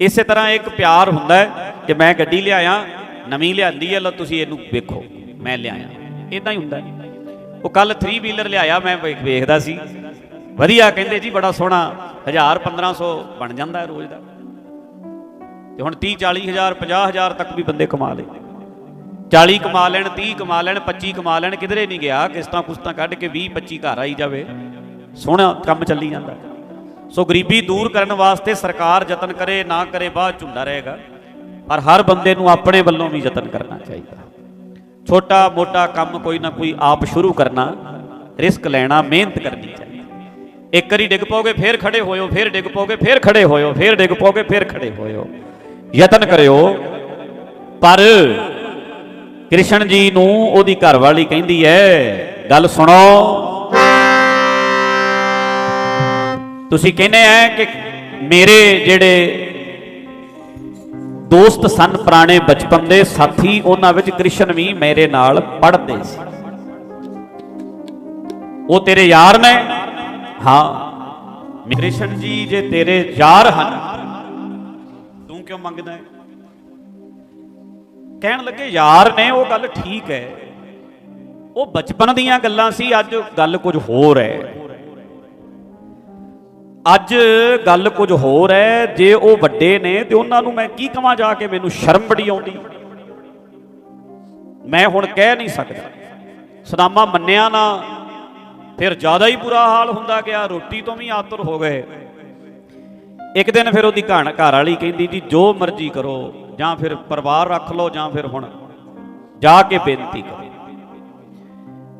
ਇਸੇ ਤਰ੍ਹਾਂ ਇੱਕ ਪਿਆਰ ਹੁੰਦਾ ਹੈ ਕਿ ਮੈਂ ਗੱਡੀ ਲਿਆਇਆ, ਨਵੀਂ ਲਿਆਂਦੀ ਹੈ, ਲਓ ਤੁਸੀਂ ਇਹਨੂੰ ਵੇਖੋ, ਮੈਂ ਲਿਆਇਆ। ਇਦਾਂ ਹੀ ਹੁੰਦਾ ਹੈ। ਉਹ ਕੱਲ 3 ਵੀਲਰ ਲਿਆਇਆ ਮੈਂ ਵੇਖ- ਵੇਖਦਾ ਸੀ। ਵਧੀਆ ਕਹਿੰਦੇ ਜੀ, ਬੜਾ ਸੋਹਣਾ 1000 1500 ਬਣ ਜਾਂਦਾ ਰੋਜ਼ ਦਾ। ਤੇ ਹੁਣ 30 40 ਹਜ਼ਾਰ 50 ਹਜ਼ਾਰ ਤੱਕ ਵੀ ਬੰਦੇ ਕਮਾ ਲੇ 40 ਕਮਾ ਲੈਣ 30 ਕਮਾ ਲੈਣ 25 ਕਮਾ ਲੈਣ, ਕਿਧਰੇ ਨਹੀਂ ਗਿਆ। ਕਿਸ਼ਤਾਂ ਕੁਸ਼ਤਾਂ ਕੱਢ ਕੇ 20 25 ਘਰ ਆਈ ਜਾਵੇ। ਸੋਹਣਾ ਕੰਮ ਚੱਲੀ ਜਾਂਦਾ। ਸੋ ਗਰੀਬੀ ਦੂਰ ਕਰਨ ਵਾਸਤੇ ਸਰਕਾਰ ਯਤਨ ਕਰੇ, ਨਾ ਕਰੇ, ਬਾਅਦ ਝੁੰਡਾ ਰਹੇਗਾ। ਪਰ ਹਰ ਬੰਦੇ ਨੂੰ ਆਪਣੇ ਵੱਲੋਂ ਵੀ ਯਤਨ ਕਰਨਾ ਚਾਹੀਦਾ। ਛੋਟਾ ਮੋਟਾ ਕੰਮ ਕੋਈ ਨਾ ਕੋਈ ਆਪ ਸ਼ੁਰੂ ਕਰਨਾ, ਰਿਸਕ ਲੈਣਾ, ਮਿਹਨਤ ਕਰਨੀ ਚਾਹੀਦੀ। ਇੱਕ ਵਾਰੀ ਡਿੱਗ ਪਓਗੇ, ਫੇਰ ਖੜੇ ਹੋਇਓ, ਫੇਰ ਡਿੱਗ ਪਓਗੇ, ਫੇਰ ਖੜੇ ਹੋਇਓ, ਫੇਰ ਡਿੱਗ ਪਓਗੇ, ਫੇਰ ਖੜੇ ਹੋਇਓ। ਯਤਨ ਕਰਿਓ। ਪਰ ਕ੍ਰਿਸ਼ਨ ਜੀ ਨੂੰ ਉਹਦੀ ਘਰਵਾਲੀ ਕਹਿੰਦੀ ਹੈ ਗੱਲ ਸੁਣੋ। ਤੁਸੀਂ ਕਹਿੰਦੇ ਆ ਕਿ ਮੇਰੇ ਜਿਹੜੇ ਦੋਸਤ ਸਨ ਪੁਰਾਣੇ ਬਚਪਨ ਦੇ, ਸਾਥੀ ਉਹਨਾਂ ਵਿੱਚ ਕ੍ਰਿਸ਼ਨ ਵੀ ਮੇਰੇ ਨਾਲ ਪੜ੍ਹਦੇ ਸੀ। ਉਹ ਤੇਰੇ ਯਾਰ ਨੇ? ਹਾਂ। ਕ੍ਰਿਸ਼ਨ ਜੀ, ਜੇ ਤੇਰੇ ਯਾਰ ਹਨ, ਤੂੰ ਕਿਉਂ ਮੰਗਦਾ ਹੈ? ਕਹਿਣ ਲੱਗੇ, ਯਾਰ ਨੇ, ਉਹ ਗੱਲ ਠੀਕ ਹੈ। ਉਹ ਬਚਪਨ ਦੀਆਂ ਗੱਲਾਂ ਸੀ, ਅੱਜ ਗੱਲ ਕੁਝ ਹੋਰ ਹੈ। ਅੱਜ ਗੱਲ ਕੁਝ ਹੋਰ ਹੈ, ਜੇ ਉਹ ਵੱਡੇ ਨੇ ਤੇ ਉਹਨਾਂ ਨੂੰ ਮੈਂ ਕੀ ਕਹਾਂ ਜਾ ਕੇ ਮੈਨੂੰ ਸ਼ਰਮ ਬੜੀ ਆਉਂਦੀ। ਮੈਂ ਹੁਣ ਕਹਿ ਨਹੀਂ ਸਕਦਾ। ਸਦਾਮਾ ਮੰਨਿਆ ਨਾ, ਫਿਰ ਜ਼ਿਆਦਾ ਹੀ ਬੁਰਾ ਹਾਲ ਹੁੰਦਾ ਗਿਆ, ਰੋਟੀ ਤੋਂ ਵੀ ਆਤੁਰ ਹੋ ਗਏ। ਇੱਕ ਦਿਨ ਫਿਰ ਉਹਦੀ ਘਣ ਘਰ ਵਾਲੀ ਕਹਿੰਦੀ, ਜੀ, ਜੋ ਮਰਜ਼ੀ ਕਰੋ, ਜਾਂ ਫਿਰ ਪਰਿਵਾਰ ਰੱਖ ਲਓ, ਜਾਂ ਫਿਰ ਹੁਣ ਜਾ ਕੇ ਬੇਨਤੀ ਕਰੋ।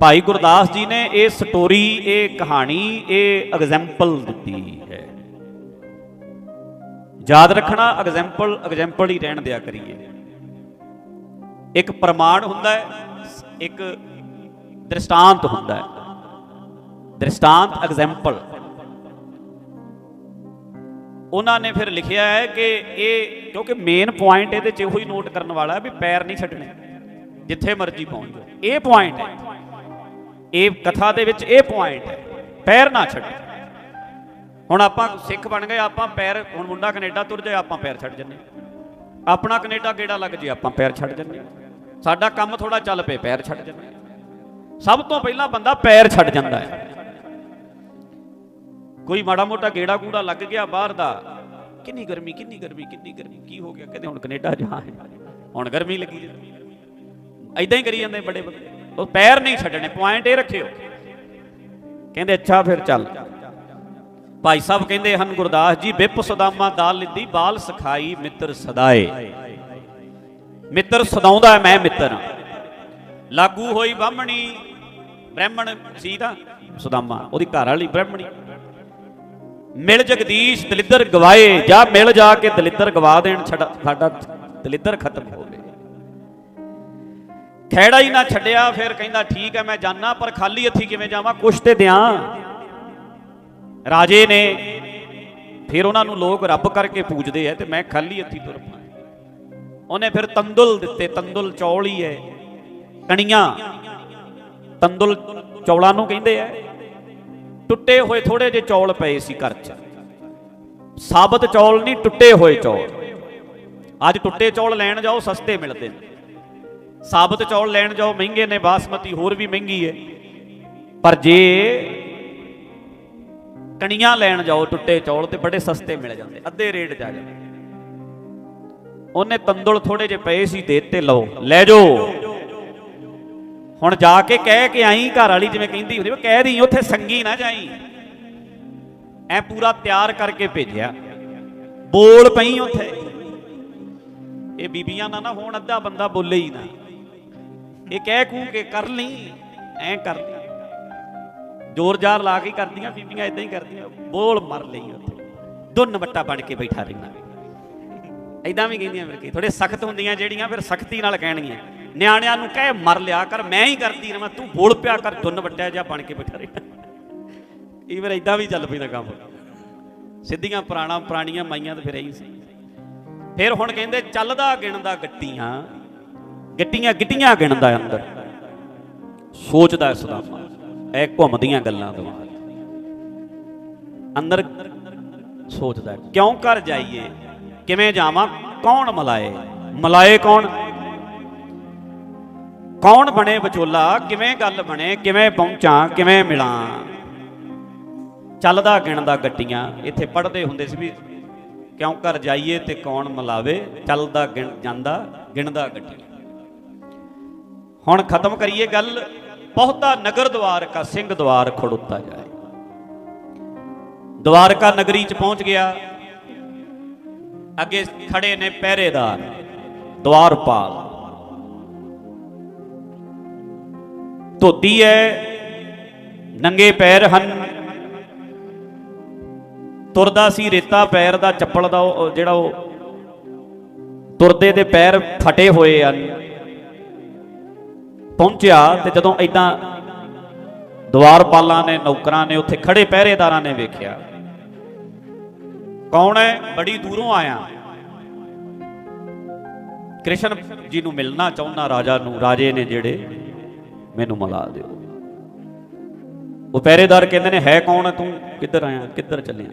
ਭਾਈ ਗੁਰਦਾਸ ਜੀ ਨੇ ਇਹ ਸਟੋਰੀ ਇਹ ਕਹਾਣੀ, ਇਹ ਐਗਜ਼ੈਂਪਲ ਦਿੱਤੀ ਹੈ। ਯਾਦ ਰੱਖਣਾ ਐਗਜ਼ੈਂਪਲ ਐਗਜ਼ੈਂਪਲ ਹੀ ਰਹਿਣ ਦਿਆ ਕਰੀਏ। ਇੱਕ ਪ੍ਰਮਾਣ ਹੁੰਦਾ ਹੈ, ਇੱਕ ਦ੍ਰਿਸ਼ਟਾਂਤ ਹੁੰਦਾ ਹੈ। ਦ੍ਰਿਸ਼ਟਾਂਤ ਐਗਜ਼ੈਂਪਲ ਉਹਨਾਂ ਨੇ ਫਿਰ ਲਿਖਿਆ ਹੈ ਕਿ ਇਹ, ਕਿਉਂਕਿ ਮੇਨ ਪੁਆਇੰਟ ਇਹਦੇ 'ਚ ਇਹੋ ਹੀ ਨੋਟ ਕਰਨ ਵਾਲਾ ਹੈ ਵੀ ਪੈਰ ਨਹੀਂ ਛੱਡਣੇ, ਜਿੱਥੇ ਮਰਜ਼ੀ ਪਹੁੰਚ ਜਾਓ। ਇਹ ਪੁਆਇੰਟ ਹੈ। ਇਹ ਕਥਾ ਦੇ ਵਿੱਚ ਇਹ ਪੁਆਇੰਟ ਹੈ। ਪੈਰ ਨਾ ਛੱਡ। ਹੁਣ ਆਪਾਂ ਸਿੱਖ ਬਣ ਗਏ, ਆਪਾਂ ਪੈਰ, ਹੁਣ ਮੁੰਡਾ ਕੈਨੇਡਾ ਤੁਰ ਜਾਏ, ਆਪਾਂ ਪੈਰ ਛੱਡ ਜੰਨੇ ਆਪਣਾ ਕੈਨੇਡਾ ਗੇੜਾ ਲੱਗ ਜੇ, ਆਪਾਂ ਪੈਰ ਛੱਡ ਜੰਨੇ ਸਾਡਾ ਕੰਮ ਥੋੜਾ ਚੱਲ ਪਏ, ਪੈਰ ਛੱਡ ਜੰਨੇ ਸਭ ਤੋਂ ਪਹਿਲਾਂ ਬੰਦਾ ਪੈਰ ਛੱਡ ਜਾਂਦਾ ਹੈ। ਕੋਈ ਮਾੜਾ ਮੋਟਾ ਗੇੜਾ ਗੂੜਾ ਲੱਗ ਗਿਆ ਬਾਹਰ ਦਾ, ਕਿੰਨੀ ਗਰਮੀ ਕਿੰਨੀ ਗਰਮੀ ਕਿੰਨੀ ਗਰਮੀ, ਕੀ ਹੋ ਗਿਆ? ਕਹਿੰਦੇ ਹੁਣ ਕੈਨੇਡਾ ਜਾ ਹੈ ਹੁਣ ਗਰਮੀ ਲੱਗੀ ਜਾਂਦੀ ਐਦਾਂ ਹੀ ਕਰੀ ਜਾਂਦੇ ਬੜੇ ਬੰਦੇ। ਉਹ ਪੈਰ ਨਹੀਂ ਛੱਡਣੇ ਪੁਆਇੰਟ ਇਹ ਰੱਖਿਓ। ਕਹਿੰਦੇ, ਅੱਛਾ, ਫਿਰ ਚੱਲ। ਭਾਈ ਸਾਹਿਬ ਕਹਿੰਦੇ ਹਨ, ਗੁਰਦਾਸ ਜੀ, ਬਿਪ ਸਦਾਮਾ ਦਾਲ ਲਿੱਦੀ ਬਾਲ ਸਖਾਈ, ਮਿੱਤਰ ਸਦਾਏ। ਮਿੱਤਰ ਸਦਾਉਂਦਾ ਮੈਂ ਮਿੱਤਰ ਲਾਗੂ ਹੋਈ ਬਾਹਮਣੀ, ਬ੍ਰਾਹਮਣ ਸੀ ਤਾਂ ਸੁਦਾਮਾ, ਉਹਦੀ ਘਰ ਵਾਲੀ ਬ੍ਰਾਹਮਣੀ। ਮਿਲ ਜਗਦੀਸ਼ ਦਲਿੱਦਰ ਗਵਾਏ, ਜਾਂ ਮਿਲ ਜਾ ਕੇ ਦਲਿੱਦਰ ਗਵਾ ਦੇਣ, ਛੱਡ- ਸਾਡਾ ਦਲਿੱਦਰ ਖਤਮ ਹੋਵੇ ਖੈੜਾ ਹੀ ਨਾ ਛੱਡਿਆ, ਫਿਰ ਕਹਿੰਦਾ, ਠੀਕ ਹੈ, ਮੈਂ ਜਾਣਾ ਪਰ ਖਾਲੀ ਹੱਥੀ ਕਿਵੇਂ ਜਾਵਾਂ? ਕੁਛ ਤੇ ਦਿਆਂ। ਰਾਜੇ ਨੇ ਫਿਰ ਉਹਨਾਂ ਨੂੰ ਲੋਕ ਰੱਬ ਕਰਕੇ ਪੂਜਦੇ ਐ ਤੇ ਮੈਂ ਖਾਲੀ ਹੱਥੀ ਤੁਰ ਪਾਂ ਉਹਨੇ ਫਿਰ ਤੰਦੁਲ ਦਿੱਤੇ, ਤੰਦੁਲ ਚੌਲ ਹੀ ਐ ਕਣੀਆਂ ਤੰਦੁਲ ਚੌਲਾਂ ਨੂੰ ਕਹਿੰਦੇ ਐ ਟੁੱਟੇ ਹੋਏ ਥੋੜੇ ਜਿਹੇ ਚੌਲ ਪਏ ਸੀ ਘਰ 'ਚ। ਸਾਬਤ ਚੌਲ ਨਹੀਂ, ਟੁੱਟੇ ਹੋਏ ਚੌਲ। ਅੱਜ ਟੁੱਟੇ ਚੌਲ ਲੈਣ ਜਾਓ, ਸਸਤੇ ਮਿਲਦੇ ਨੇ। ਸਾਬਤ ਚੌਲ ਲੈਣ ਜਾਓ, ਮਹਿੰਗੇ ਨੇ, ਬਾਸਮਤੀ ਹੋਰ ਵੀ ਮਹਿੰਗੀ ਹੈ ਪਰ ਜੇ ਕਣੀਆਂ ਲੈਣ ਜਾਓ ਟੁੱਟੇ ਚੌਲ ਤੇ ਬੜੇ ਸਸਤੇ ਮਿਲ ਜਾਂਦੇ, ਅੱਧੇ ਰੇਟ 'ਚ ਆ ਜਾਂਦੇ। ਉਹਨੇ ਤੰਦੁਲ ਥੋੜੇ ਜਿਹੇ ਪਏ ਸੀ ਦੇ ਤੇ ਲਓ, ਲੈ ਜਾਓ। ਹੁਣ ਜਾ ਕੇ ਕਹਿ ਕੇ ਆਈ, ਘਰ ਵਾਲੀ ਜਿਵੇਂ ਕਹਿੰਦੀ ਹੁੰਦੀ ਵੀ ਕਹਿ ਰਹੀ ਉੱਥੇ ਸੰਗੀ ਨਾ ਜਾਈ। ਐ ਪੂਰਾ ਤਿਆਰ ਕਰਕੇ ਭੇਜਿਆ। ਬੋਲ ਪਈ ਉੱਥੇ। ਇਹ ਬੀਬੀਆਂ ਨਾ ਨਾ ਹੋਣ, ਅੱਧਾ ਬੰਦਾ ਬੋਲੇ ਹੀ ਨਾ। ਇਹ ਕਹਿ ਕੂ ਕੇ ਕਰ ਲਈ, ਐ ਕਰ ਲਈ। ਜ਼ੋਰ ਜ਼ਾਰ ਲਾ ਕੇ ਕਰਦੀਆਂ ਬੀਬੀਆਂ ਇਦਾਂ ਹੀ ਕਰਦੀਆਂ। ਬੋਲ ਮਰ ਲਈ ਉੱਥੇ। ਦੁੰਨ ਵੱਟਾ ਬਣ ਕੇ ਬੈਠਾ ਰਹਿਣਾ ਐਦਾਂ ਵੀ ਕਹਿੰਦੀਆਂ ਮੇਰੇ ਕੀ ਥੋੜੇ ਸਖਤ ਹੁੰਦੀਆਂ ਜਿਹੜੀਆਂ ਫਿਰ ਸਖਤੀ ਨਾਲ ਕਹਿਣਗੀਆਂ। ਨਿਆਣਿਆਂ ਨੂੰ ਕਹਿ, ਮਰ ਲਿਆ ਕਰ, ਮੈਂ ਹੀ ਕਰਦੀ ਰਵਾਂ, ਤੂੰ ਬੋਲ ਪਿਆ ਕਰ ਦੁੰਨ ਵੱਟਿਆ ਜਾਂ ਬਣ ਕੇ ਬੈਠਾ ਰਹਿਣਾ ਇਹ ਫਿਰ ਐਦਾਂ ਵੀ ਚੱਲ ਪੈਂਦਾ ਕੰਮ। ਸਿੱਧੀਆਂ ਪੁਰਾਣਾ, ਪੁਰਾਣੀਆਂ ਮਾਈਆਂ ਤਾਂ ਫਿਰ ਇਹੀ ਸੀ। ਫਿਰ ਹੁਣ ਕਹਿੰਦੇ, ਚੱਲਦਾ ਗਿਣਦਾ ਗੱਟੀਆਂ ਗਿੱਟੀਆਂ ਗਿੱਟੀਆਂ ਗਿਣਦਾ ਅੰਦਰ। ਸੋਚਦਾ ਸੁਦਾਮਾ ਇਹ ਘੁੰਮਦੀਆਂ ਗੱਲਾਂ ਤੋਂ ਅੰਦਰ ਸੋਚਦਾ, ਕਿਉਂ ਕਰ ਜਾਈਏ? ਕਿਵੇਂ ਜਾਵਾਂ? ਕੌਣ ਮਲਾਏ? ਮਲਾਏ ਕੌਣ? ਕੌਣ ਬਣੇ ਵਿਚੋਲਾ? ਕਿਵੇਂ ਗੱਲ ਬਣੇ? ਕਿਵੇਂ ਪਹੁੰਚਾਂ? ਕਿਵੇਂ ਮਿਲਾਂ? ਚੱਲਦਾ ਗਿਣਦਾ ਗੱਟੀਆਂ ਇੱਥੇ ਪੜ੍ਹਦੇ ਹੁੰਦੇ ਸੀ ਵੀ ਕਿਉਂ ਕਰ ਜਾਈਏ ਤੇ ਕੌਣ ਮਲਾਵੇ? ਚੱਲਦਾ ਗਿਣ ਜਾਂਦਾ, ਗਿਣਦਾ ਗੱਟੀਆਂ ਹੁਣ ਖਤਮ ਕਰੀਏ ਗੱਲ, ਬਹੁਤਾ ਨਗਰ ਦਵਾਰ ਸਿੰਘ ਦਵਾਰ ਖੜੁੱਤਾ ਜਾਏ। ਦਵਾਰਕਾ ਨਗਰੀ ਚ ਪਹੁੰਚ ਗਿਆ। ਅੱਗੇ ਖੜੇ ਨੇ ਪਹਿਰੇਦਾਰ ਦਵਾਰਪਾਲ ਧੋਤੀ ਹੈ ਨੰਗੇ ਪੈਰ ਹਨ। ਤੁਰਦਾ ਸੀ ਰੇਤਾ ਪੈਰ ਦਾ, ਚੱਪਲ ਦਾ ਉਹ, ਜਿਹੜਾ ਉਹ ਤੁਰਦੇ ਦੇ ਪੈਰ ਫਟੇ ਹੋਏ ਹਨ। ਪਹੁੰਚਿਆ ਤੇ ਜਦੋਂ ਐਦਾਂ ਦਵਾਰਪਾਲਾਂ ਨੇ, ਨੌਕਰਾਂ ਨੇ, ਉੱਥੇ ਖੜੇ ਪਹਿਰੇਦਾਰਾਂ ਨੇ ਵੇਖਿਆ। ਕੌਣ ਹੈ? ਬੜੀ ਦੂਰੋਂ ਆਇਆ। ਕ੍ਰਿਸ਼ਨ ਜੀ ਨੂੰ ਮਿਲਣਾ ਚਾਹੁੰਦਾ, ਰਾਜਾ ਨੂੰ, ਰਾਜੇ ਨੇ ਜਿਹੜੇ ਮੈਨੂੰ ਮਿਲਾ ਦਿਓ। ਉਹ ਪਹਿਰੇਦਾਰ ਕਹਿੰਦੇ ਨੇ, ਹੈ ਕੌਣ ਹੈ ਤੂੰ? ਕਿੱਧਰ ਆਇਆ? ਕਿੱਧਰ ਚੱਲਿਆ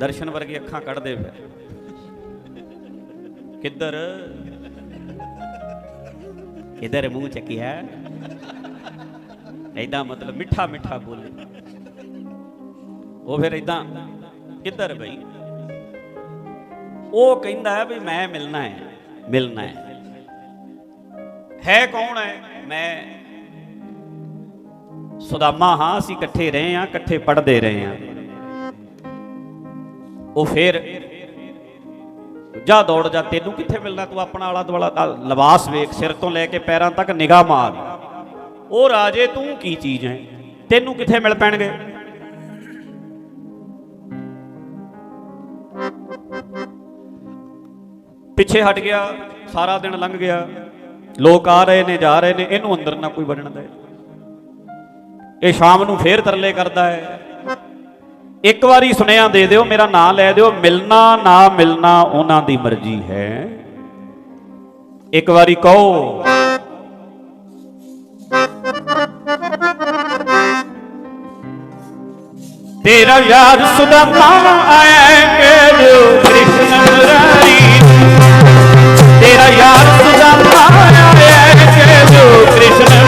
ਦਰਸ਼ਨ ਵਰਗੀ ਅੱਖਾਂ ਕੱਢਦੇ ਫਿਰ ਕਿੱਧਰ? ਕਿੱਧਰ ਮੂੰਹ ਚੱਕਿਆ? ਐਦਾਂ ਮਤਲਬ ਮਿੱਠਾ ਮਿੱਠਾ ਬੋਲੇ। ਉਹ ਫਿਰ ਐਦਾਂ ਕਿੱਧਰ ਬਈ? ਉਹ ਕਹਿੰਦਾ ਹੈ ਵੀ ਮੈਂ ਮਿਲਣਾ ਹੈ ਮਿਲਣਾ ਹੈ। ਹੈ ਕੌਣ ਹੈ? ਮੈਂ ਸੁਦਾਮਾ ਹਾਂ, ਅਸੀਂ ਇਕੱਠੇ ਰਹੇ ਹਾਂ, ਇਕੱਠੇ ਪੜ੍ਹਦੇ ਰਹੇ ਹਾਂ। ਉਹ ਫਿਰ ਜਾ ਦੌੜ ਜਾ, ਤੈਨੂੰ ਕਿੱਥੇ ਮਿਲਣਾ? ਤੂੰ ਆਪਣਾ ਆਲਾ ਦੁਆਲਾ ਆਹ ਲਿਬਾਸ ਵੇਖ, ਸਿਰ ਤੋਂ ਲੈ ਕੇ ਪੈਰਾਂ ਤੱਕ ਨਿਗਾਹ ਮਾਰ। ਉਹ ਰਾਜੇ, ਤੂੰ ਕੀ ਚੀਜ਼ ਹੈ? ਤੈਨੂੰ ਕਿੱਥੇ ਮਿਲ ਪੈਣਗੇ? ਪਿੱਛੇ ਹਟ ਗਿਆ, ਸਾਰਾ ਦਿਨ ਲੰਘ ਗਿਆ। ਲੋਕ ਆ ਰਹੇ ਨੇ, ਜਾ ਰਹੇ ਨੇ, ਇਹਨੂੰ ਅੰਦਰ ਨਾ ਕੋਈ ਵੜਨ ਦੇ। ਇਹ ਸ਼ਾਮ ਨੂੰ ਫੇਰ ਤਰਲੇ ਕਰਦਾ ਹੈ। ਇੱਕ ਵਾਰੀ ਸੁਨੇਹਾ ਦੇ ਦਿਓ, ਮੇਰਾ ਨਾਂ ਲੈ ਦਿਓ, ਮਿਲਣਾ, ਨਾ ਮਿਲਣਾ ਉਹਨਾਂ ਦੀ ਮਰਜ਼ੀ ਹੈ। ਇੱਕ ਵਾਰੀ ਕਹੋ। ਤੇਰਾ ਯਾਰ ਸੁਦਾਮਾ ਆਇਆ ਕਿ ਜੋ ਕ੍ਰਿਸ਼ਨ ਮੁਰਾਰੀ ਤੇਰਾ ਯਾਰ ਸੁਦਾਮਾ ਆਇਆ ਕਿ ਜੋ ਕ੍ਰਿਸ਼ਨ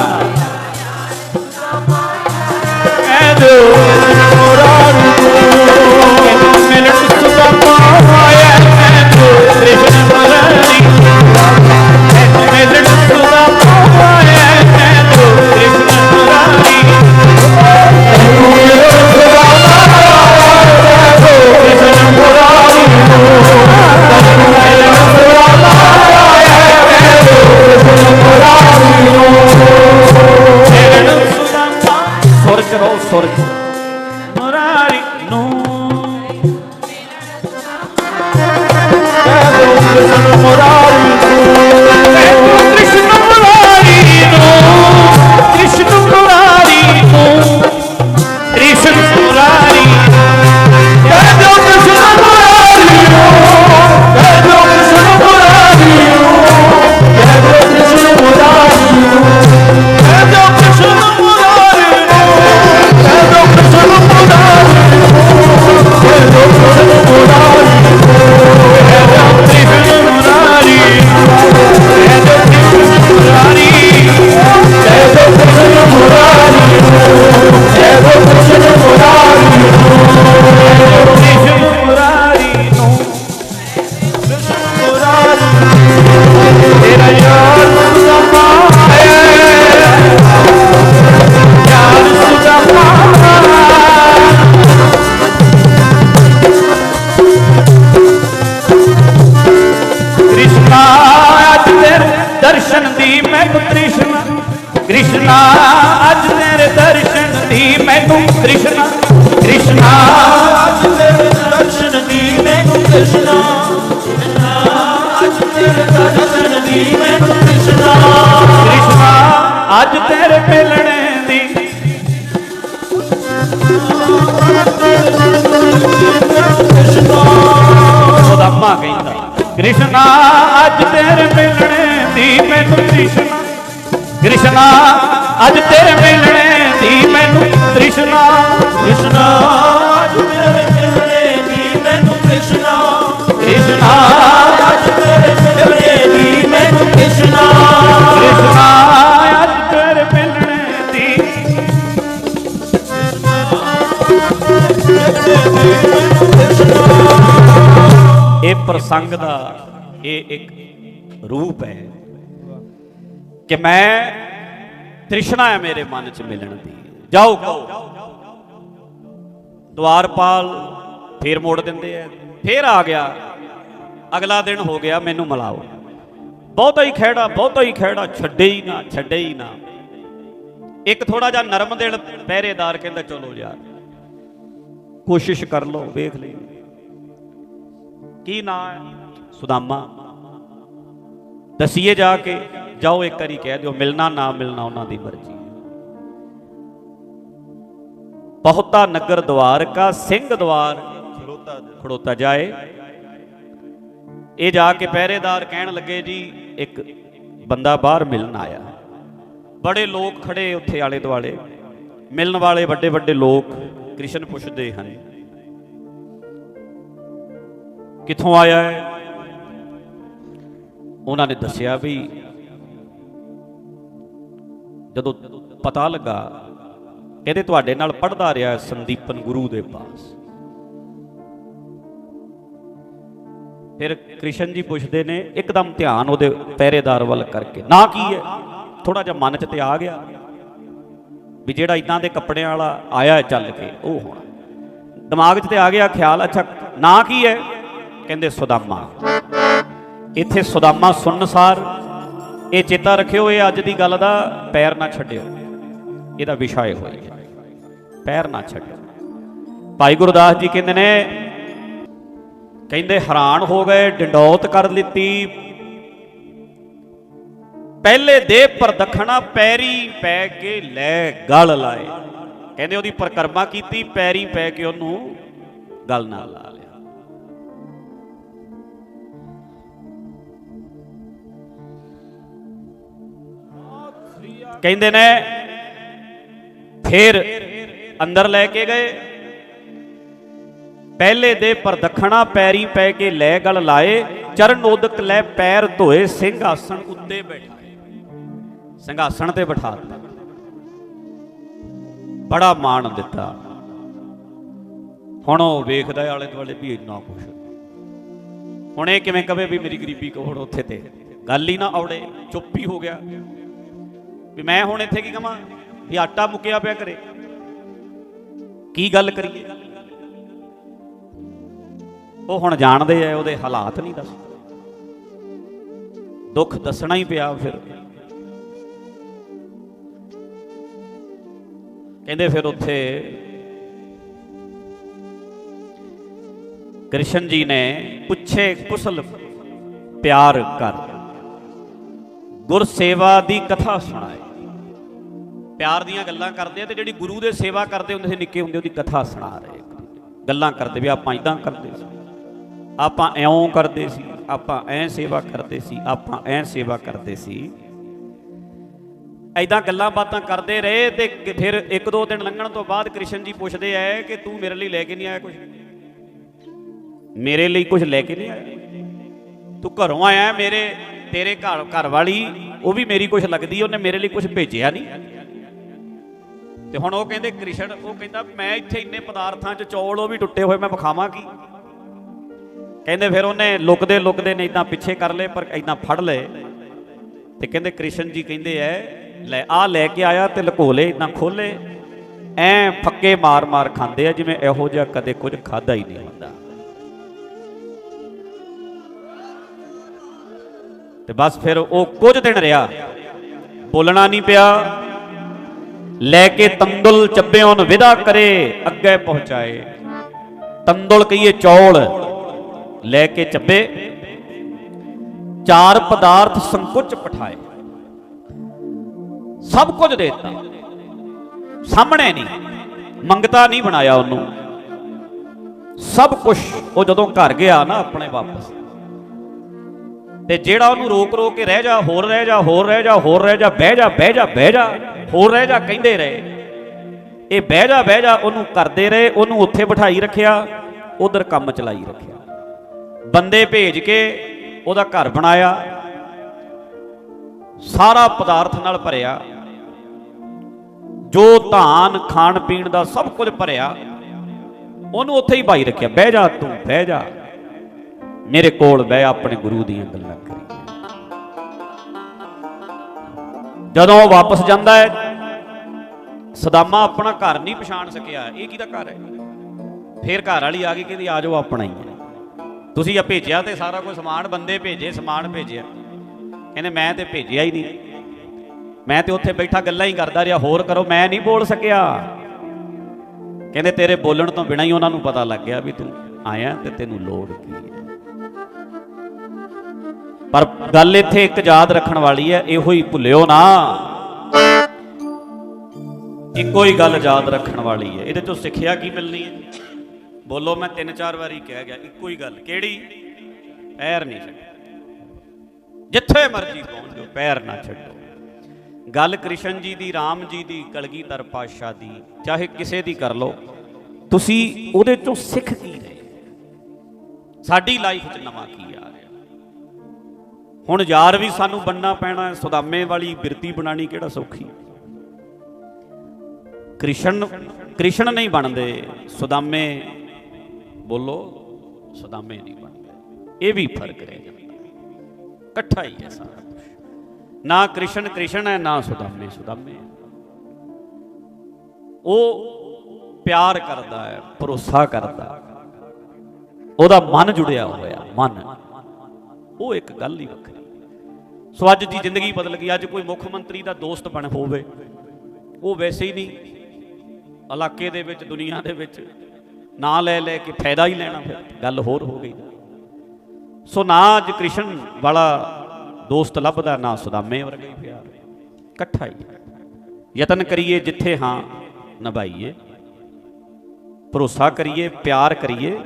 ਕ੍ਰਿਸ਼ਨ ਸੰਗ ਦਾ ਇਹ ਇੱਕ ਰੂਪ ਹੈ ਕਿ ਮੈਂ ਤ੍ਰਿਸ਼ਨਾ ਹੈ ਮੇਰੇ ਮਨ 'ਚ ਮਿਲਣ ਦੀ। ਜਾਓ ਕਹੋ ਦਵਾਰਪਾਲ ਫੇਰ ਮੋੜ ਦਿੰਦੇ ਆ, ਫੇਰ ਆ ਗਿਆ। ਅਗਲਾ ਦਿਨ ਹੋ ਗਿਆ ਮੈਨੂੰ ਮਿਲਾਓ। ਬਹੁਤਾ ਹੀ ਖਹਿੜਾ, ਬਹੁਤਾ ਹੀ ਖਹਿੜਾ, ਛੱਡੇ ਹੀ ਨਾ, ਛੱਡੇ ਹੀ ਨਾ। ਇੱਕ ਥੋੜਾ ਜਿਹਾ ਨਰਮ ਦਿਲ ਪਹਿਰੇਦਾਰ ਕਹਿੰਦਾ, ਚਲੋ ਯਾਰ, ਕੋਸ਼ਿਸ਼ ਕਰ ਲਓ, ਵੇਖ ਲਈ। ਕੀ ਨਾਂ ਹੈ? ਸੁਦਾਮਾ। ਦਸੀਏ ਜਾ ਕੇ, ਜਾਓ ਇੱਕ ਵਾਰੀ ਕਹਿ ਦਿਓ, ਮਿਲਣਾ ਨਾ ਮਿਲਣਾ ਉਹਨਾਂ ਦੀ ਮਰਜ਼ੀ ਬਹੁਤਾ ਨਗਰ ਦਵਾਰ ਕਾ, ਸਿੰਘ ਦਵਾਰ ਖੜੋਤਾ ਖੜੋਤਾ ਜਾਏ। ਇਹ ਜਾ ਕੇ ਪਹਿਰੇਦਾਰ ਕਹਿਣ ਲੱਗੇ, ਜੀ, ਇੱਕ ਬੰਦਾ ਬਾਹਰ ਮਿਲਣ ਆਇਆ ਬੜੇ ਲੋਕ ਖੜੇ ਉੱਥੇ ਆਲੇ ਦੁਆਲੇ ਮਿਲਣ ਵਾਲੇ ਵੱਡੇ ਵੱਡੇ ਲੋਕ ਕ੍ਰਿਸ਼ਨ ਪੁੱਛਦੇ ਹਨ ਕਿੱਥੋਂ ਆਇਆ ਹੈ? ਉਹਨਾਂ ਨੇ ਦੱਸਿਆ ਵੀ ਜਦੋਂ ਪਤਾ ਲੱਗਾ, ਕਹਿੰਦੇ ਤੁਹਾਡੇ ਨਾਲ ਪੜਦਾ ਰਿਹਾ ਸੰਦੀਪਨ ਗੁਰੂ ਦੇ ਪਾਸ। ਫਿਰ ਕ੍ਰਿਸ਼ਨ ਜੀ ਪੁੱਛਦੇ ਨੇ, ਇੱਕਦਮ ਧਿਆਨ ਉਹਦੇ ਪਹਿਰੇਦਾਰ ਵੱਲ ਕਰਕੇ, ਨਾ ਕੀ ਹੈ? ਥੋੜਾ ਜਿਹਾ ਮਨ 'ਚ ਤੇ ਆ ਗਿਆ ਵੀ ਜਿਹੜਾ ਇਦਾਂ ਦੇ ਕੱਪੜਿਆਂ ਵਾਲਾ ਆਇਆ ਚੱਲ ਕੇ, ਉਹ ਹੋਣਾ। ਦਿਮਾਗ 'ਚ ਤੇ ਆ ਗਿਆ ਖਿਆਲ, ਅੱਛਾ, ਨਾ ਕੀ ਹੈ? ਕਹਿੰਦੇ ਸੁਦਾਮਾ। ਇੱਥੇ ਸੁਦਾਮਾ ਸੁਨਸਾਰ, ਇਹ ਚੇਤਾ ਰੱਖਿਓ, ਇਹ ਅੱਜ ਦੀ ਗੱਲ ਦਾ ਪੈਰ ਨਾ ਛੱਡਿਓ। ਇਹਦਾ ਵਿਸ਼ਾ ਇਹ ਹੋਈ ਪੈਰ ਨਾ ਛੱਡਿਓ। ਭਾਈ ਗੁਰਦਾਸ ਜੀ ਕਹਿੰਦੇ ਨੇ, ਕਹਿੰਦੇ ਹੈਰਾਨ ਹੋ ਗਏ, ਡੰਡੌਤ ਕਰ ਲਿੱਤੀ। ਪਹਿਲੇ ਦੇ ਪ੍ਰਦਖਣਾ ਪੈਰੀ ਪੈ ਕੇ ਲੈ ਗਲ ਲਾਏ। ਕਹਿੰਦੇ ਉਹਦੀ ਪ੍ਰਕਰਮਾ ਕੀਤੀ, ਪੈਰੀ ਪੈ ਕੇ ਉਹਨੂੰ ਗਲ ਨਾਲ ਲਾ ਕਹਿੰਦੇ ਨੇ, ਫਿਰ ਅੰਦਰ ਲੈ ਕੇ ਗਏ। ਪਹਿਲੇ ਦੇ ਪ੍ਰਦਖਣਾ ਪੈਰੀ ਪੈ ਕੇ ਲੈ ਗਲ ਲਾਏ ਚਰਨ ਉਦਕ ਲੈ ਪੈਰ ਧੋਏ, ਸਿੰਘਾਸਣ ਉੱਤੇ ਬੈਠਾਏ। ਸਿੰਘਾਸਣ ਤੇ ਬਿਠਾ ਦਿੱਤਾ। ਬੜਾ ਮਾਣ ਦਿੱਤਾ। ਹੁਣ ਉਹ ਵੇਖਦਾ ਆਲੇ ਦੁਆਲੇ ਵੀ ਇੰਨਾ ਕੁਛ। ਹੁਣ ਇਹ ਕਿਵੇਂ ਕਵੇ ਵੀ ਮੇਰੀ ਗਰੀਬੀ ਕੋਹੜ ਉੱਥੇ ਤੇ ਗੱਲ ਹੀ ਨਾ ਔੜੇ, ਚੁੱਪ ਹੀ ਹੋ ਗਿਆ। ਵੀ ਮੈਂ ਹੁਣ ਇੱਥੇ ਕੀ ਕਵਾਂ? ਵੀ ਆਟਾ ਮੁੱਕਿਆ ਪਿਆ ਘਰੇ। ਕੀ ਗੱਲ ਕਰੀਏ? ਉਹ ਹੁਣ ਜਾਣਦੇ ਆ ਉਹਦੇ ਹਾਲਾਤ ਨਹੀਂ ਦੱਸ। ਦੁੱਖ ਦੱਸਣਾ ਹੀ ਪਿਆ ਫਿਰ। ਕਹਿੰਦੇ ਫਿਰ ਉੱਥੇ ਕ੍ਰਿਸ਼ਨ ਜੀ ਨੇ ਪੁੱਛੇ ਕੁਸਲ ਪਿਆਰ ਕਰ। ਗੁਰ ਸੇਵਾ ਦੀ ਕਥਾ ਸੁਣਾਏ। ਪਿਆਰ ਦੀਆਂ ਗੱਲਾਂ ਕਰਦੇ ਆ ਤੇ ਜਿਹੜੀ ਗੁਰੂ ਦੇ ਸੇਵਾ ਕਰਦੇ ਹੁੰਦੇ ਸੀ, ਨਿੱਕੇ ਹੁੰਦੇ ਉਹਦੀ ਕਥਾ ਸੁਣਾ ਰਹੇ। ਗੱਲਾਂ ਕਰਦੇ ਵੀ ਆਪਾਂ ਇਦਾਂ ਕਰਦੇ ਸੀ। ਆਪਾਂ ਐਉਂ ਕਰਦੇ ਸੀ, ਆਪਾਂ ਐਂ ਸੇਵਾ ਕਰਦੇ ਸੀ, ਆਪਾਂ ਐਂ ਸੇਵਾ ਕਰਦੇ ਸੀ। ਐਦਾਂ ਗੱਲਾਂ ਬਾਤਾਂ ਕਰਦੇ ਰਹੇ ਤੇ ਫਿਰ ਇੱਕ ਦੋ ਦਿਨ ਲੰਘਣ ਤੋਂ ਬਾਅਦ ਕ੍ਰਿਸ਼ਨ ਜੀ ਪੁੱਛਦੇ ਐ ਕਿ ਤੂੰ ਮੇਰੇ ਲਈ ਲੈ ਕੇ ਨਹੀਂ ਆਇਆ ਕੁਝ ਮੇਰੇ ਲਈ ਕੁਝ ਲੈ ਕੇ ਨਹੀਂ ਆਇਆ? ਤੂੰ ਘਰੋਂ ਆਇਆ ਮੇਰੇ ਤੇਰੇ ਘਰ ਘਰ ਵਾਲੀ ਉਹ ਵੀ ਮੇਰੀ ਕੁਝ ਲੱਗਦੀ, ਉਹਨੇ ਮੇਰੇ ਲਈ ਕੁਝ ਭੇਜਿਆ ਨਹੀਂ। ਤੇ ਹੁਣ ਉਹ ਕਹਿੰਦੇ, ਕ੍ਰਿਸ਼ਨ, ਉਹ ਕਹਿੰਦਾ, ਮੈਂ ਇੱਥੇ ਇੰਨੇ ਪਦਾਰਥਾਂ 'ਚ ਚੌਲ ਉਹ ਵੀ ਟੁੱਟੇ ਹੋਏ, ਮੈਂ ਵਿਖਾਵਾਂ ਕੀ? ਕਹਿੰਦੇ ਫਿਰ ਉਹਨੇ ਲੁਕਦੇ ਲੁਕਦੇ ਨੇ ਇਦਾਂ ਪਿੱਛੇ ਕਰ ਲਏ, ਪਰ ਇਦਾਂ ਫੜ ਲਏ। ਤੇ ਕਹਿੰਦੇ, ਕ੍ਰਿਸ਼ਨ ਜੀ ਕਹਿੰਦੇ ਐ, ਲੈ, ਆ ਲੈ ਕੇ ਆਇਆ ਤੇ ਲੁਕੋ ਲਏ ਇਦਾਂ ਖੋਲੇ ਐ ਫੱਕੇ ਮਾਰ ਮਾਰ ਖਾਂਦੇ ਆ, ਜਿਵੇਂ ਇਹੋ ਜਿਹਾ ਕਦੇ ਕੁਝ ਖਾਦਾ ਹੀ ਨਹੀਂ ਹੁੰਦਾ। ਤੇ ਬਸ ਫਿਰ ਉਹ ਕੁਝ ਦਿਨ ਰਿਹਾ। ਬੋਲਣਾ ਨਹੀਂ ਪਿਆ। ਲੈ ਕੇ ਤੰਦੁਲ ਚੱਬਿਆਂ ਨੂੰ ਵਿਦਾ ਕਰੇ, ਅੱਗੇ ਪਹੁੰਚਾਏ। ਤੰਦੁਲ ਕਹੀਏ ਚੌਲ, ਲੈ ਕੇ ਚੱਬੇ। ਚਾਰ ਪਦਾਰਥ ਸੰਕੁਚ ਪਠਾਏ। ਸਭ ਕੁਝ ਦੇ ਦਿੱਤਾ। ਸਾਹਮਣੇ ਨਹੀਂ, ਮੰਗਤਾ ਨਹੀਂ ਬਣਾਇਆ ਉਹਨੂੰ। ਸਭ ਕੁਝ ਉਹ ਜਦੋਂ ਘਰ ਗਿਆ ਨਾ ਆਪਣੇ ਵਾਪਸ। ਤੇ ਜਿਹੜਾ ਉਹਨੂੰ ਰੋਕ ਰੋਕ ਕੇ ਰਹਿ ਜਾ, ਹੋਰ ਰਹਿ ਜਾ, ਹੋਰ ਰਹਿ ਜਾ, ਹੋਰ ਰਹਿ ਜਾ, ਬਹਿ ਜਾ ਬਹਿ ਜਾ ਬਹਿ ਜਾ, ਹੋਰ ਰਹਿ ਜਾ, ਕਹਿੰਦੇ ਰਹੇ। ਇਹ ਬਹਿ ਜਾ ਬਹਿ ਜਾ, ਉਹਨੂੰ ਕਰਦੇ ਰਹੇ, ਉਹਨੂੰ ਉੱਥੇ ਬਿਠਾਈ ਰੱਖਿਆ, ਉਧਰ ਕੰਮ ਚਲਾਈ ਰੱਖਿਆ। ਬੰਦੇ ਭੇਜ ਕੇ ਉਹਦਾ ਘਰ ਬਣਾਇਆ, ਸਾਰਾ ਪਦਾਰਥ ਨਾਲ ਭਰਿਆ। ਜੋ ਧਾਨ ਖਾਣ ਪੀਣ ਦਾ ਸਭ ਕੁਝ ਭਰਿਆ, ਉਹਨੂੰ ਉੱਥੇ ਹੀ ਪਾਈ ਰੱਖਿਆ, ਬਹਿ ਜਾ ਤੂੰ, ਬਹਿ ਜਾ। ਮੇਰੇ ਕੋਲ ਬਹਿ ਆਪਣੇ ਗੁਰੂ ਦੀਆਂ ਗੱਲਾਂ ਕਰੀ। ਜਦੋਂ ਉਹ ਵਾਪਸ ਜਾਂਦਾ ਹੈ, ਸਦਾਮਾ ਆਪਣਾ ਘਰ ਨਹੀਂ ਪਛਾਣ ਸਕਿਆ। ਇਹ ਕਿਹਦਾ ਘਰ ਹੈ? ਫੇਰ ਘਰ ਵਾਲੀ ਆ ਗਈ, ਕਹਿੰਦੀ, ਆ ਜਾਓ, ਆਪਣਾ ਹੀ ਹੈ। ਤੁਸੀਂ ਆ ਭੇਜਿਆ ਤੇ ਸਾਰਾ ਕੁਝ ਸਮਾਨ, ਬੰਦੇ ਭੇਜੇ, ਸਮਾਨ ਭੇਜਿਆ। ਕਹਿੰਦੇ, ਮੈਂ ਤੇ ਭੇਜਿਆ ਹੀ ਨਹੀਂ। ਮੈਂ ਤੇ ਉੱਥੇ ਬੈਠਾ, ਗੱਲਾਂ ਹੀ ਕਰਦਾ ਰਿਹਾ। ਹੋਰ ਕਰੋ, ਮੈਂ ਨਹੀਂ ਬੋਲ ਸਕਿਆ। ਕਹਿੰਦੇ, ਤੇਰੇ ਬੋਲਣ ਤੋਂ ਬਿਨਾਂ ਹੀ ਉਹਨਾਂ ਨੂੰ ਪਤਾ ਲੱਗ ਗਿਆ ਵੀ ਤੂੰ ਆਇਆ ਤੇ ਤੈਨੂੰ ਲੋੜ ਕੀ ਹੈ। ਪਰ ਗੱਲ ਇੱਥੇ ਇੱਕ ਯਾਦ ਰੱਖਣ ਵਾਲੀ ਹੈ, ਇਹੋ ਹੀ ਭੁੱਲਿਓ ਨਾ। ਇੱਕੋ ਹੀ ਗੱਲ ਯਾਦ ਰੱਖਣ ਵਾਲੀ ਹੈ। ਇਹਦੇ ਤੋਂ ਸਿੱਖਿਆ ਕੀ ਮਿਲਣੀ ਹੈ? ਬੋਲੋ, ਮੈਂ ਤਿੰਨ ਚਾਰ ਵਾਰੀ ਕਹਿ ਗਿਆ, ਇੱਕੋ ਹੀ ਗੱਲ। ਕਿਹੜੀ? ਪੈਰ ਨਹੀਂ ਛੱਡੋ। ਜਿੱਥੇ ਮਰਜ਼ੀ ਪਹੁੰਚ ਜਾਓ ਪੈਰ ਨਾ ਛੱਡੋ। ਗੱਲ ਕ੍ਰਿਸ਼ਨ ਜੀ ਦੀ, ਰਾਮ ਜੀ ਦੀ, ਕਲਗੀਧਰ ਪਾਤਸ਼ਾਹ ਦੀ, ਚਾਹੇ ਕਿਸੇ ਦੀ ਕਰ ਲਓ। ਤੁਸੀਂ ਉਹਦੇ ਚੋਂ ਸਿੱਖ ਕੀ ਰਹੇ? ਸਾਡੀ ਲਾਈਫ 'ਚ ਨਵਾਂ ਕੀ ਆ? ਹੁਣ ਯਾਰ ਵੀ ਸਾਨੂੰ ਬੰਨਾ ਪੈਣਾ ਹੈ, ਸੁਦਾਮੇ ਵਾਲੀ ਬਿਰਤੀ ਬਣਾਣੀ ਕਿਹੜਾ ਸੌਖੀ? ਕ੍ਰਿਸ਼ਨ ਕ੍ਰਿਸ਼ਨ ਨਹੀਂ ਬਣਦੇ ਸੁਦਾਮੇ ਬੋਲੋ ਸੁਦਾਮੇ ਨਹੀਂ ਬਣਦੇ। ਇਹ ਵੀ ਫ਼ਰਕ ਰਹਿ ਜਾਂਦਾ ਇਕੱਠਾ ਹੀ ਹੈ ਸਾਰਾ ਨਾ ਕ੍ਰਿਸ਼ਨ ਕ੍ਰਿਸ਼ਨ ਹੈ ਨਾ ਸੁਦਾਮੇ ਸੁਦਾਮੇ ਉਹ ਪਿਆਰ ਕਰਦਾ ਹੈ ਭਰੋਸਾ ਕਰਦਾ ਉਹਦਾ ਮਨ ਜੁੜਿਆ ਹੋਇਆ ਮਨ। ਉਹ ਇੱਕ ਗੱਲ ਹੀ ਵੱਖਰੀ ਸੋ ਅੱਜ ਦੀ ਜ਼ਿੰਦਗੀ ਬਦਲ ਗਈ, ਅੱਜ ਕੋਈ ਮੁੱਖ ਮੰਤਰੀ ਦਾ ਦੋਸਤ ਬਣ ਹੋਵੇ, ਉਹ ਵੈਸੇ ਹੀ ਨਹੀਂ। ਇਲਾਕੇ ਦੇ ਵਿੱਚ, ਦੁਨੀਆ ਦੇ ਵਿੱਚ ਨਾਂ ਲੈ ਲੈ ਕੇ ਫਾਇਦਾ ਹੀ ਲੈਣਾ ਫਿਰ, ਗੱਲ ਹੋਰ ਹੋ ਗਈ। ਸੋ ਨਾ ਅੱਜ ਕ੍ਰਿਸ਼ਨ ਵਾਲਾ ਦੋਸਤ ਲੱਭਦਾ, ਨਾ ਸੁਦਾਮੇ ਵਰਗਾ ਹੀ ਪਿਆਰ। ਇਕੱਠਾ ਹੀ ਯਤਨ ਕਰੀਏ ਜਿੱਥੇ ਹਾਂ ਨਿਭਾਈਏ। ਭਰੋਸਾ ਕਰੀਏ, ਪਿਆਰ ਕਰੀਏ,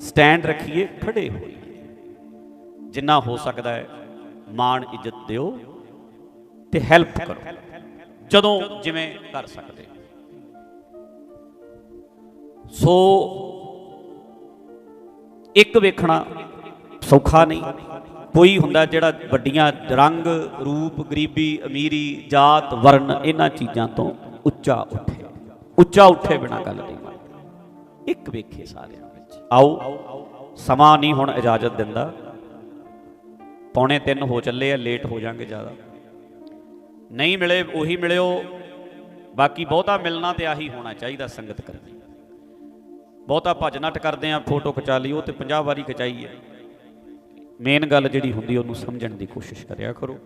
ਸਟੈਂਡ ਰੱਖੀਏ, ਖੜੇ ਹੋਈਏ। ਜਿੰਨਾ ਹੋ ਸਕਦਾ ਹੈ ਮਾਣ ਇੱਜ਼ਤ ਦਿਓ ਤੇ ਹੈਲਪ ਕਰੋ। ਜਦੋਂ ਜਿਵੇਂ ਕਰ ਸਕਦੇ। ਸੋ ਇੱਕ ਵੇਖਣਾ ਸੌਖਾ ਨਹੀਂ। ਕੋਈ ਹੁੰਦਾ ਜਿਹੜਾ ਵੱਡੀਆਂ ਰੰਗ, ਰੂਪ, ਗਰੀਬੀ, ਅਮੀਰੀ, ਜਾਤ ਵਰਨ ਇਹਨਾਂ ਚੀਜ਼ਾਂ ਤੋਂ ਉੱਚਾ ਉੱਠੇ। ਉੱਚਾ ਉੱਠੇ ਬਿਨਾ ਗੱਲ ਨਹੀਂ ਇੱਕ ਵੇਖੇ ਸਾਰਿਆਂ ਵਿੱਚ। ਆਓ, ਸਮਾਂ ਨਹੀਂ ਹੁਣ ਇਜਾਜ਼ਤ ਦਿੰਦਾ। ਪੌਣੇ 3 ਹੋ ਚੱਲੇ ਆ, ਲੇਟ ਹੋ ਜਾਾਂਗੇ ਜ਼ਿਆਦਾ। ਨਹੀਂ ਮਿਲੇ, ਉਹੀ ਮਿਲਿਓ। ਬਾਕੀ ਬਹੁਤਾ ਮਿਲਣਾ ਤੇ ਆਹੀ ਹੋਣਾ ਚਾਹੀਦਾ ਸੰਗਤ ਕਰਨੀ ਬਹੁਤਾ ਭੱਜ ਨੱਟ ਕਰਦੇ ਆ, ਫੋਟੋ ਖਿਚਾ ਲਈ, ਉਹ ਤੇ 50 ਵਾਰੀ ਖਿਚਾਈ ਹੈ। ਮੇਨ ਗੱਲ ਜਿਹੜੀ ਹੁੰਦੀ ਉਹਨੂੰ ਸਮਝਣ ਦੀ ਕੋਸ਼ਿਸ਼ ਕਰਿਆ ਕਰੋ।